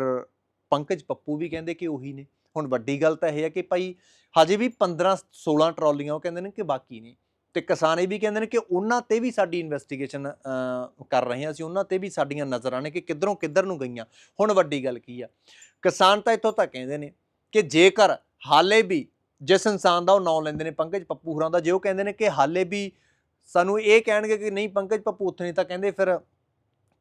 Speaker 1: ਪੰਕਜ ਪੱਪੂ ਵੀ ਕਹਿੰਦੇ ਕਿ ਉਹੀ ਨੇ। ਹੁਣ ਵੱਡੀ ਗੱਲ ਤਾਂ ਇਹ ਹੈ ਕਿ ਭਾਈ ਹਜੇ ਵੀ 15 16 ਟਰਾਲੀਆਂ ਉਹ ਕਹਿੰਦੇ ਨੇ ਕਿ ਬਾਕੀ ਨੇ ਤੇ ਕਿਸਾਨ ਇਹ ਵੀ ਕਹਿੰਦੇ ਨੇ ਕਿ ਉਹਨਾਂ ਤੇ ਵੀ ਸਾਡੀ ਇਨਵੈਸਟੀਗੇਸ਼ਨ ਕਰ ਰਹੇ ਹਾਂ ਅਸੀਂ, ਉਹਨਾਂ ਤੇ ਵੀ ਸਾਡੀਆਂ ਨਜ਼ਰਾਂ ਨੇ ਕਿ ਕਿੱਧਰੋਂ ਕਿੱਧਰ ਨੂੰ ਗਈਆਂ। ਹੁਣ ਵੱਡੀ ਗੱਲ ਕੀ ਆ? ਕਿਸਾਨ ਤਾਂ ਇੱਥੋਂ ਤੱਕ ਕਹਿੰਦੇ ਨੇ ਕਿ ਜੇਕਰ ਹਾਲੇ ਵੀ ਜਿਸ ਇਨਸਾਨ ਦਾ ਉਹ ਨਾਂ ਲੈਂਦੇ ਨੇ ਪੰਕਜ ਪੱਪੂ ਹੋਰਾਂ ਦਾ, ਜੇ ਉਹ ਕਹਿੰਦੇ ਨੇ ਕਿ ਹਾਲੇ ਵੀ ਸਾਨੂੰ ਇਹ ਕਹਿਣਗੇ ਕਿ ਨਹੀਂ, ਪੰਕਜ ਪੱਪੂ ਉੱਥੇ ਨਹੀਂ ਤਾਂ ਕਹਿੰਦੇ ਫਿਰ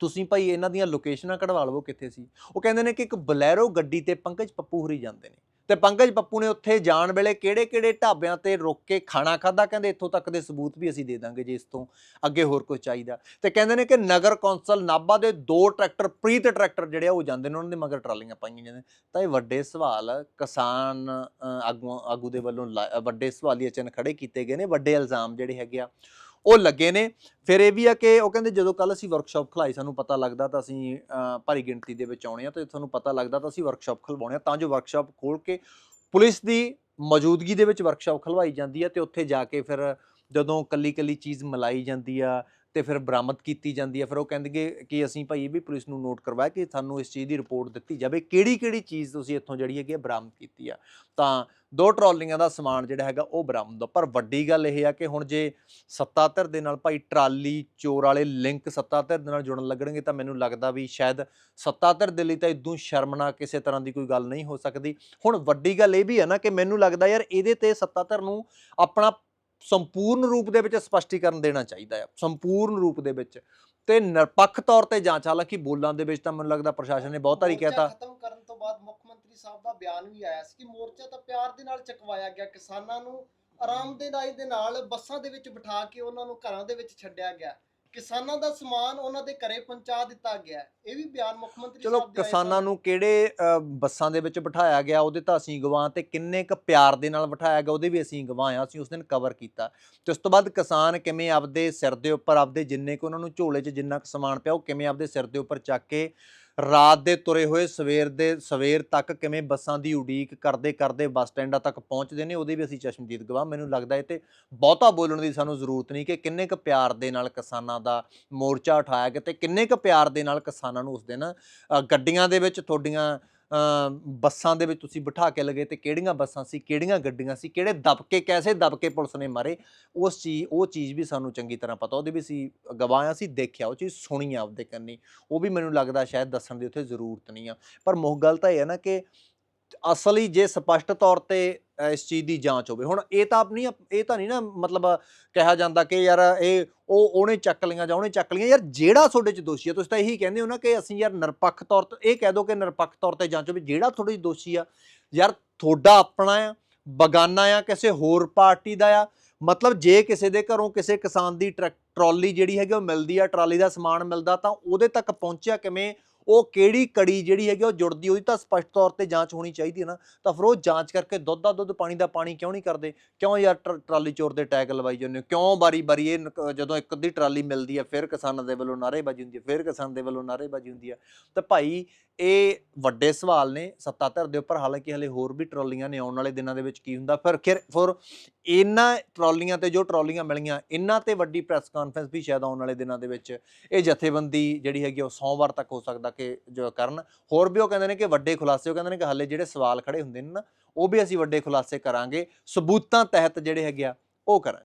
Speaker 1: ਤੁਸੀਂ ਭਾਈ ਇਹਨਾਂ ਦੀਆਂ ਲੋਕੇਸ਼ਨਾਂ ਕਢਵਾ ਲਵੋ ਕਿੱਥੇ ਸੀ। ਉਹ ਕਹਿੰਦੇ ਨੇ ਕਿ ਇੱਕ ਬਲੈਰੋ ਗੱਡੀ ਤੇ ਪੰਕਜ ਪੱਪੂ ਹੋਰੀ ਜਾਂਦੇ ਨੇ। ਤੇ ਪੰਕਜ ਪੱਪੂ ਨੇ ਉੱਥੇ ਜਾਣ ਵੇਲੇ ਕਿਹੜੇ-ਕਿਹੜੇ ਢਾਬਿਆਂ ਤੇ ਰੁਕ ਕੇ ਖਾਣਾ ਖਾਦਾ ਕਹਿੰਦੇ ਇੱਥੋਂ ਤੱਕ ਦੇ ਸਬੂਤ ਵੀ ਅਸੀਂ ਦੇ ਦਾਂਗੇ ਜੇ ਇਸ ਤੋਂ ਅੱਗੇ ਹੋਰ ਕੁਝ ਚਾਹੀਦਾ। ਤੇ ਕਹਿੰਦੇ ਨੇ ਕਿ ਨਗਰ ਕੌਂਸਲ ਨਾਭਾ ਦੇ ਦੋ ਟਰੈਕਟਰ ਪ੍ਰੀਤ ਟਰੈਕਟਰ ਜਿਹੜੇ ਆ ਉਹ ਜਾਂਦੇ ਨੇ ਉਹਨਾਂ ਦੇ ਮਗਰ ਟਰਾਲੀਆਂ ਪਾਈਆਂ ਜਾਂਦੇ ਤਾਂ ਇਹ ਵੱਡੇ ਸਵਾਲ ਕਿਸਾਨ ਅ, ਆਗੂ ਆਗੂ ਦੇ ਵੱਲੋਂ ਲਾ- ਅ, ਵੱਡੇ ਸਵਾਲੀਆ ਚਿੰਨ੍ਹ ਖੜੇ ਕੀਤੇ ਗਏ ਨੇ। ਵੱਡੇ ਇਲਜ਼ਾਮ ਜਿਹੜੇ ਹੈਗੇ ਆ ਉਹ ਲੱਗੇ ਨੇ। ਫਿਰ ਇਹ ਵੀ ਆ ਕਿ ਉਹ ਕਹਿੰਦੇ ਜਦੋਂ ਕੱਲ ਅਸੀਂ ਵਰਕਸ਼ਾਪ ਖਲਾਈ, ਸਾਨੂੰ ਪਤਾ ਲੱਗਦਾ ਤਾਂ ਅਸੀਂ ਭਾਰੀ ਗਿਣਤੀ ਦੇ ਵਿੱਚ ਆਉਣੇ ਆ ਤੇ ਤੁਹਾਨੂੰ ਪਤਾ ਲੱਗਦਾ ਤਾਂ ਅਸੀਂ ਵਰਕਸ਼ਾਪ ਖਲਵਾਉਣੇ ਆ। ਤਾਂ ਜੋ ਵਰਕਸ਼ਾਪ ਖੋਲ ਕੇ ਪੁਲਿਸ ਦੀ ਮੌਜੂਦਗੀ ਦੇ ਵਿੱਚ ਵਰਕਸ਼ਾਪ ਖਲਵਾਈ ਜਾਂਦੀ ਹੈ ਤੇ ਉੱਥੇ ਜਾ ਕੇ ਫਿਰ ਜਦੋਂ ਕੱਲੀ ਕੱਲੀ ਚੀਜ਼ ਮਲਾਈ ਜਾਂਦੀ ਆ ਤੇ ਫਿਰ ਬਰਾਮਦ ਕੀਤੀ ਜਾਂਦੀ ਹੈ। ਫਿਰ ਉਹ ਕਹਿੰਦੇ ਕਿ ਅਸੀਂ ਭਾਈ ਇਹ ਵੀ ਪੁਲਿਸ ਨੂੰ ਨੋਟ ਕਰਵਾਇਆ ਕਿ ਸਾਨੂੰ ਇਸ ਚੀਜ਼ ਦੀ ਰਿਪੋਰਟ ਦਿੱਤੀ ਜਾਵੇ ਕਿਹੜੀ ਕਿਹੜੀ ਚੀਜ਼ ਤੁਸੀਂ ਇੱਥੋਂ ਜਿਹੜੀ ਹੈਗੀ ਆ ਬਰਾਮਦ ਕੀਤੀ ਆ। ਤਾਂ ਦੋ ਟਰਾਲੀਆਂ ਦਾ ਸਮਾਨ ਜਿਹੜਾ ਹੈਗਾ ਉਹ ਬਰਾਮਦ ਆ ਪਰ ਵੱਡੀ ਗੱਲ ਇਹ ਆ ਕਿ ਹੁਣ ਜੇ ਸੱਤਾ ਧਿਰ ਦੇ ਨਾਲ ਭਾਈ ਟਰਾਲੀ ਚੋਰ ਵਾਲੇ ਲਿੰਕ ਸੱਤਾ ਧਿਰ ਦੇ ਨਾਲ ਜੁੜਨ ਲੱਗਣਗੇ ਤਾਂ ਮੈਨੂੰ ਲੱਗਦਾ ਵੀ ਸ਼ਾਇਦ ਸੱਤਾ ਧਿਰ ਦੇ ਲਈ ਤਾਂ ਇਦੋਂ ਸ਼ਰਮਨਾਕ ਕਿਸੇ ਤਰ੍ਹਾਂ ਦੀ ਕੋਈ ਗੱਲ ਨਹੀਂ ਹੋ ਸਕਦੀ। ਹੁਣ ਵੱਡੀ ਗੱਲ ਇਹ ਵੀ ਹੈ ਨਾ ਕਿ ਮੈਨੂੰ ਲੱਗਦਾ ਯਾਰ ਇਹਦੇ ਤੇ ਸੱਤਾ ਧਿਰ ਨੂੰ ਆਪਣਾ ਸੰਪੂਰਨ ਰੂਪ ਦੇ ਵਿੱਚ ਸਪਸ਼ਟੀਕਰਨ ਦੇਣਾ ਚਾਹੀਦਾ ਹੈ ਸੰਪੂਰਨ ਰੂਪ ਦੇ ਵਿੱਚ। ਤੇ ਨਿਰਪੱਖ ਤੌਰ ਤੇ ਜਾਂਚ ਹਾਲਾਂਕਿ ਬੋਲਾਂ ਦੇ ਵਿੱਚ ਤਾਂ ਮੈਨੂੰ ਲੱਗਦਾ ਪ੍ਰਸ਼ਾਸਨ ਨੇ ਬਹੁਤ ਵਾਰੀ ਕਹਿਤਾ
Speaker 2: ਖਤਮ ਕਰਨ ਤੋਂ ਬਾਅਦ ਮੁੱਖ ਮੰਤਰੀ ਸਾਹਿਬ ਦਾ ਬਿਆਨ ਵੀ ਆਇਆ ਸੀ ਕਿ ਮੋਰਚਾ ਤਾਂ ਪਿਆਰ ਦੇ ਨਾਲ ਚਕਵਾਇਆ ਗਿਆ ਕਿਸਾਨਾਂ ਨੂੰ ਆਰਾਮਦੇਦਾਈ ਦੇ ਨਾਲ ਬੱਸਾਂ ਦੇ ਵਿੱਚ ਬਿਠਾ ਕੇ ਉਹਨਾਂ ਨੂੰ ਘਰਾਂ ਦੇ ਵਿੱਚ ਛੱਡਿਆ ਗਿਆ। ਕਿਸਾਨਾਂ ਦਾ ਸਮਾਨ ਉਹਨਾਂ ਦੇ ਘਰੇ ਪਹੁੰਚਾ ਦਿੱਤਾ ਗਿਆ ਇਹ ਵੀ ਬਿਆਨ ਮੁੱਖ ਮੰਤਰੀ
Speaker 1: ਚਲੋ
Speaker 2: ਸਾਹਿਬ ਦੇ ਆਏ
Speaker 1: ਕਿਸਾਨਾਂ
Speaker 2: ਸਨ।
Speaker 1: ਨੂੰ ਕਿਹੜੇ ਅ, ਬੱਸਾਂ ਦੇ ਵਿੱਚ ਬਿਠਾਇਆ ਗਿਆ ਉਹਦੇ ਤਾਂ ਅਸੀਂ ਗਵਾਹ ਤੇ ਕਿੰਨੇ ਕ ਪਿਆਰ ਦੇ ਨਾਲ ਬਿਠਾਇਆ ਗਿਆ ਉਹਦੇ ਵੀ ਅਸੀਂ ਗਵਾਹ ਆ ਅਸੀਂ ਉਸ ਦਿਨ ਕਵਰ ਕੀਤਾ ਤੇ ਉਸ ਤੋਂ ਬਾਅਦ ਕਿਸਾਨ ਕਿਵੇਂ ਆਪਦੇ ਸਿਰ ਦੇ ਉੱਪਰ ਆਪਦੇ ਜਿੰਨੇ ਕੁ ਉਹਨਾਂ ਨੂੰ ਝੋਲੇ 'ਚ ਜਿੰਨਾ ਕੁ ਸਮਾਨ ਪਿਆ ਉਹ ਕਿਵੇਂ ਆਪਦੇ ਸਿਰ ਦੇ ਉੱਪਰ ਚੱਕ ਕੇ ਰਾਤ ਦੇ ਤੁਰੇ ਹੋਏ ਸਵੇਰ ਦੇ, ਸਵੇਰ ਤੱਕ ਕਿਵੇਂ ਬੱਸਾਂ ਦੀ ਉਡੀਕ ਕਰਦੇ ਕਰਦੇ ਬੱਸ ਸਟੈਂਡਾਂ ਤੱਕ ਪਹੁੰਚਦੇ ਨੇ, ਉਹਦੇ ਵੀ ਅਸੀਂ ਚਸ਼ਮਦੀਦ ਗਵਾਹ। ਮੈਨੂੰ ਲੱਗਦਾ ਇਹ ਤੇ ਬਹੁਤਾ ਬੋਲਣ ਦੀ ਸਾਨੂੰ ਜ਼ਰੂਰਤ ਨਹੀਂ ਕਿ ਕਿੰਨੇ ਕੁ ਪਿਆਰ ਦੇ ਨਾਲ ਕਿਸਾਨਾਂ ਦਾ ਮੋਰਚਾ ਉਠਾਇਆ ਗਿਆ ਤੇ ਕਿੰਨੇ ਕੁ ਪਿਆਰ ਦੇ ਨਾਲ ਕਿਸਾਨਾਂ ਨੂੰ ਉਸ ਦਿਨ ਗੱਡੀਆਂ ਦੇ ਵਿੱਚ ਤੁਹਾਡੀਆਂ ਬੱਸਾਂ ਦੇ ਵਿੱਚ ਤੁਸੀਂ ਬਿਠਾ ਕੇ ਲਗੇ ਤੇ ਕਿਹੜੀਆਂ ਬੱਸਾਂ ਸੀ, ਕਿਹੜੀਆਂ ਗੱਡੀਆਂ ਸੀ, ਕਿਹੜੇ ਦਬਕੇ, ਕੈਸੇ ਦਬਕੇ ਪੁਲਿਸ ਨੇ ਮਾਰੇ, ਉਸ ਚੀਜ਼ ਉਹ ਚੀਜ਼ ਵੀ ਸਾਨੂੰ ਚੰਗੀ ਤਰ੍ਹਾਂ ਪਤਾ, ਉਹਦੇ ਵੀ ਸੀ ਗਵਾਹਾਂ ਸੀ, ਦੇਖਿਆ, ਉਹ ਚੀਜ਼ ਸੁਣੀ ਆ ਆਪਦੇ ਕੰਨੀ, ਉਹ ਵੀ ਮੈਨੂੰ ਲੱਗਦਾ ਸ਼ਾਇਦ ਦੱਸਣ ਦੀ ਉੱਥੇ ਜ਼ਰੂਰਤ ਨਹੀਂ ਆ। ਪਰ ਮੁੱਖ ਗੱਲ ਤਾਂ ਇਹ ਹੈ ਨਾ ਕਿ ਅਸਲੀ ਜੇ ਸਪਸ਼ਟ ਤੌਰ ਤੇ ਇਸ ਚੀਜ਼ ਦੀ ਜਾਂਚ ਹੋਵੇ। ਹੁਣ ਇਹ ਤਾਂ ਆਪਣੀ ਇਹ ਤਾਂ ਨਹੀਂ ਨਾ ਮਤਲਬ ਕਿਹਾ ਜਾਂਦਾ ਕਿ ਯਾਰ ਇਹ ਉਹ ਉਹਨੇ ਚੱਕ ਲਈਆਂ ਜਾਂ ਉਹਨੇ ਚੱਕ ਲਈਆਂ। ਯਾਰ ਜਿਹੜਾ ਤੁਹਾਡੇ ਚ ਦੋਸ਼ੀ ਆ, ਤੁਸੀਂ ਤਾਂ ਇਹੀ ਕਹਿੰਦੇ ਹੋ ਨਾ ਕਿ ਅਸੀਂ ਯਾਰ ਨਿਰਪੱਖ ਤੌਰ ਤੇ ਇਹ ਕਹਿ ਦੋ ਕਿ ਨਿਰਪੱਖ ਤੌਰ ਤੇ ਜਾਂਚ ਹੋਵੇ। ਜਿਹੜਾ ਤੁਹਾਡੇ ਚ ਦੋਸ਼ੀ ਆ, ਯਾਰ ਤੁਹਾਡਾ ਆਪਣਾ ਆ, ਬਗਾਨਾ ਆ, ਕਿਸੇ ਹੋਰ ਪਾਰਟੀ ਦਾ ਆ। ਮਤਲਬ ਜੇ ਕਿਸੇ ਦੇ ਘਰੋਂ ਕਿਸੇ ਕਿਸਾਨ ਦੀ ਟਰੱਕ ਟਰਾਲੀ ਜਿਹੜੀ ਹੈਗੀ ਉਹ ਮਿਲਦੀ ਆ, ਟਰਾਲੀ ਦਾ ਸਮਾਨ ਮਿਲਦਾ ਤਾਂ ਉਹਦੇ ਤੱਕ ਪਹੁੰਚਿਆ ਕਿਵੇਂ? ਉਹ ਕਿਹੜੀ ਕੜੀ ਜਿਹੜੀ ਹੈਗੀ ਉਹ ਜੁੜਦੀ ਉਹਦੀ ਤਾਂ ਸਪਸ਼ਟ ਤੌਰ ਤੇ ਜਾਂਚ ਹੋਣੀ ਚਾਹੀਦੀ ਹੈ ਨਾ। ਤਾਂ ਫਿਰ ਉਹ ਜਾਂਚ ਕਰਕੇ ਦੁੱਧ ਦਾ ਦੁੱਧ, ਪਾਣੀ ਦਾ ਪਾਣੀ ਕਿਉਂ ਨਹੀਂ ਕਰਦੇ? ਕਿਉਂ ਯਾਰ ਟਰ- ਟਰਾਲੀ ਚੋਰ ਦੇ ਟੈਗ ਲਵਾਈ ਜਾਂਦੇ ਹੋ? ਕਿਉਂ ਬਾਰੀ ਬਾਰੀ ਇਹ ਨਕ- ਜਦੋਂ ਇੱਕ ਅੱਧੀ ਟਰਾਲੀ ਮਿਲਦੀ ਹੈ, ਫਿਰ ਕਿਸਾਨਾਂ ਦੇ ਵੱਲੋਂ ਨਾਅਰੇਬਾਜ਼ੀ ਹੁੰਦੀ ਹੈ, ਫਿਰ ਕਿਸਾਨ ਦੇ ਵੱਲੋਂ ਨਾਅਰੇਬਾਜ਼ੀ ਹੁੰਦੀ ਹੈ। ਤਾਂ ਭਾਈ ਇਹ ਵੱਡੇ ਸਵਾਲ ਨੇ ਸੱਤਾਧਰ ਦੇ ਉੱਪਰ, ਹਾਲਾਂਕਿ ਹਲੇ ਹੋਰ ਵੀ ਟਰਾਲੀਆਂ ਨੇ ਆਉਣ ਵਾਲੇ ਦਿਨਾਂ ਦੇ ਵਿੱਚ ਕੀ ਹੁੰਦਾ, ਫਿਰ ਫਿਰ ਫਿਰ ਇਹਨਾਂ ਟਰਾਲੀਆਂ ਤੇ ਜੋ ਟਰਾਲੀਆਂ ਮਿਲੀਆਂ, ਇਹਨਾਂ ਤੇ ਵੱਡੀ ਪ੍ਰੈਸ ਕਾਨਫਰੰਸ ਵੀ ਸ਼ਾਇਦ ਆਉਣ ਵਾਲੇ ਦਿਨਾਂ ਦੇ ਵਿੱਚ, ਇਹ ਜਥੇਬੰਦੀ ਜਿਹੜੀ ਹੈਗੀ ਉਹ ਸੋਮਵਾਰ ਤੱਕ ਹੋ ਸਕਦਾ ਕੇ ਜੋ ਕਰਨ। ਹੋਰ ਵੀ ਉਹ ਕਹਿੰਦੇ ਨੇ ਕਿ ਵੱਡੇ ਖੁਲਾਸੇ, ਉਹ ਕਹਿੰਦੇ ਨੇ ਕਿ ਹਾਲੇ ਜਿਹੜੇ ਸਵਾਲ ਖੜੇ ਹੁੰਦੇ ਨੇ ਨਾ, ਉਹ ਵੀ ਅਸੀਂ ਵੱਡੇ ਖੁਲਾਸੇ ਕਰਾਂਗੇ। ਸਬੂਤਾਂ ਤਹਿਤ ਜਿਹੜੇ ਹੈਗੇ ਆ, ਉਹ ਕਰਾਂਗੇ।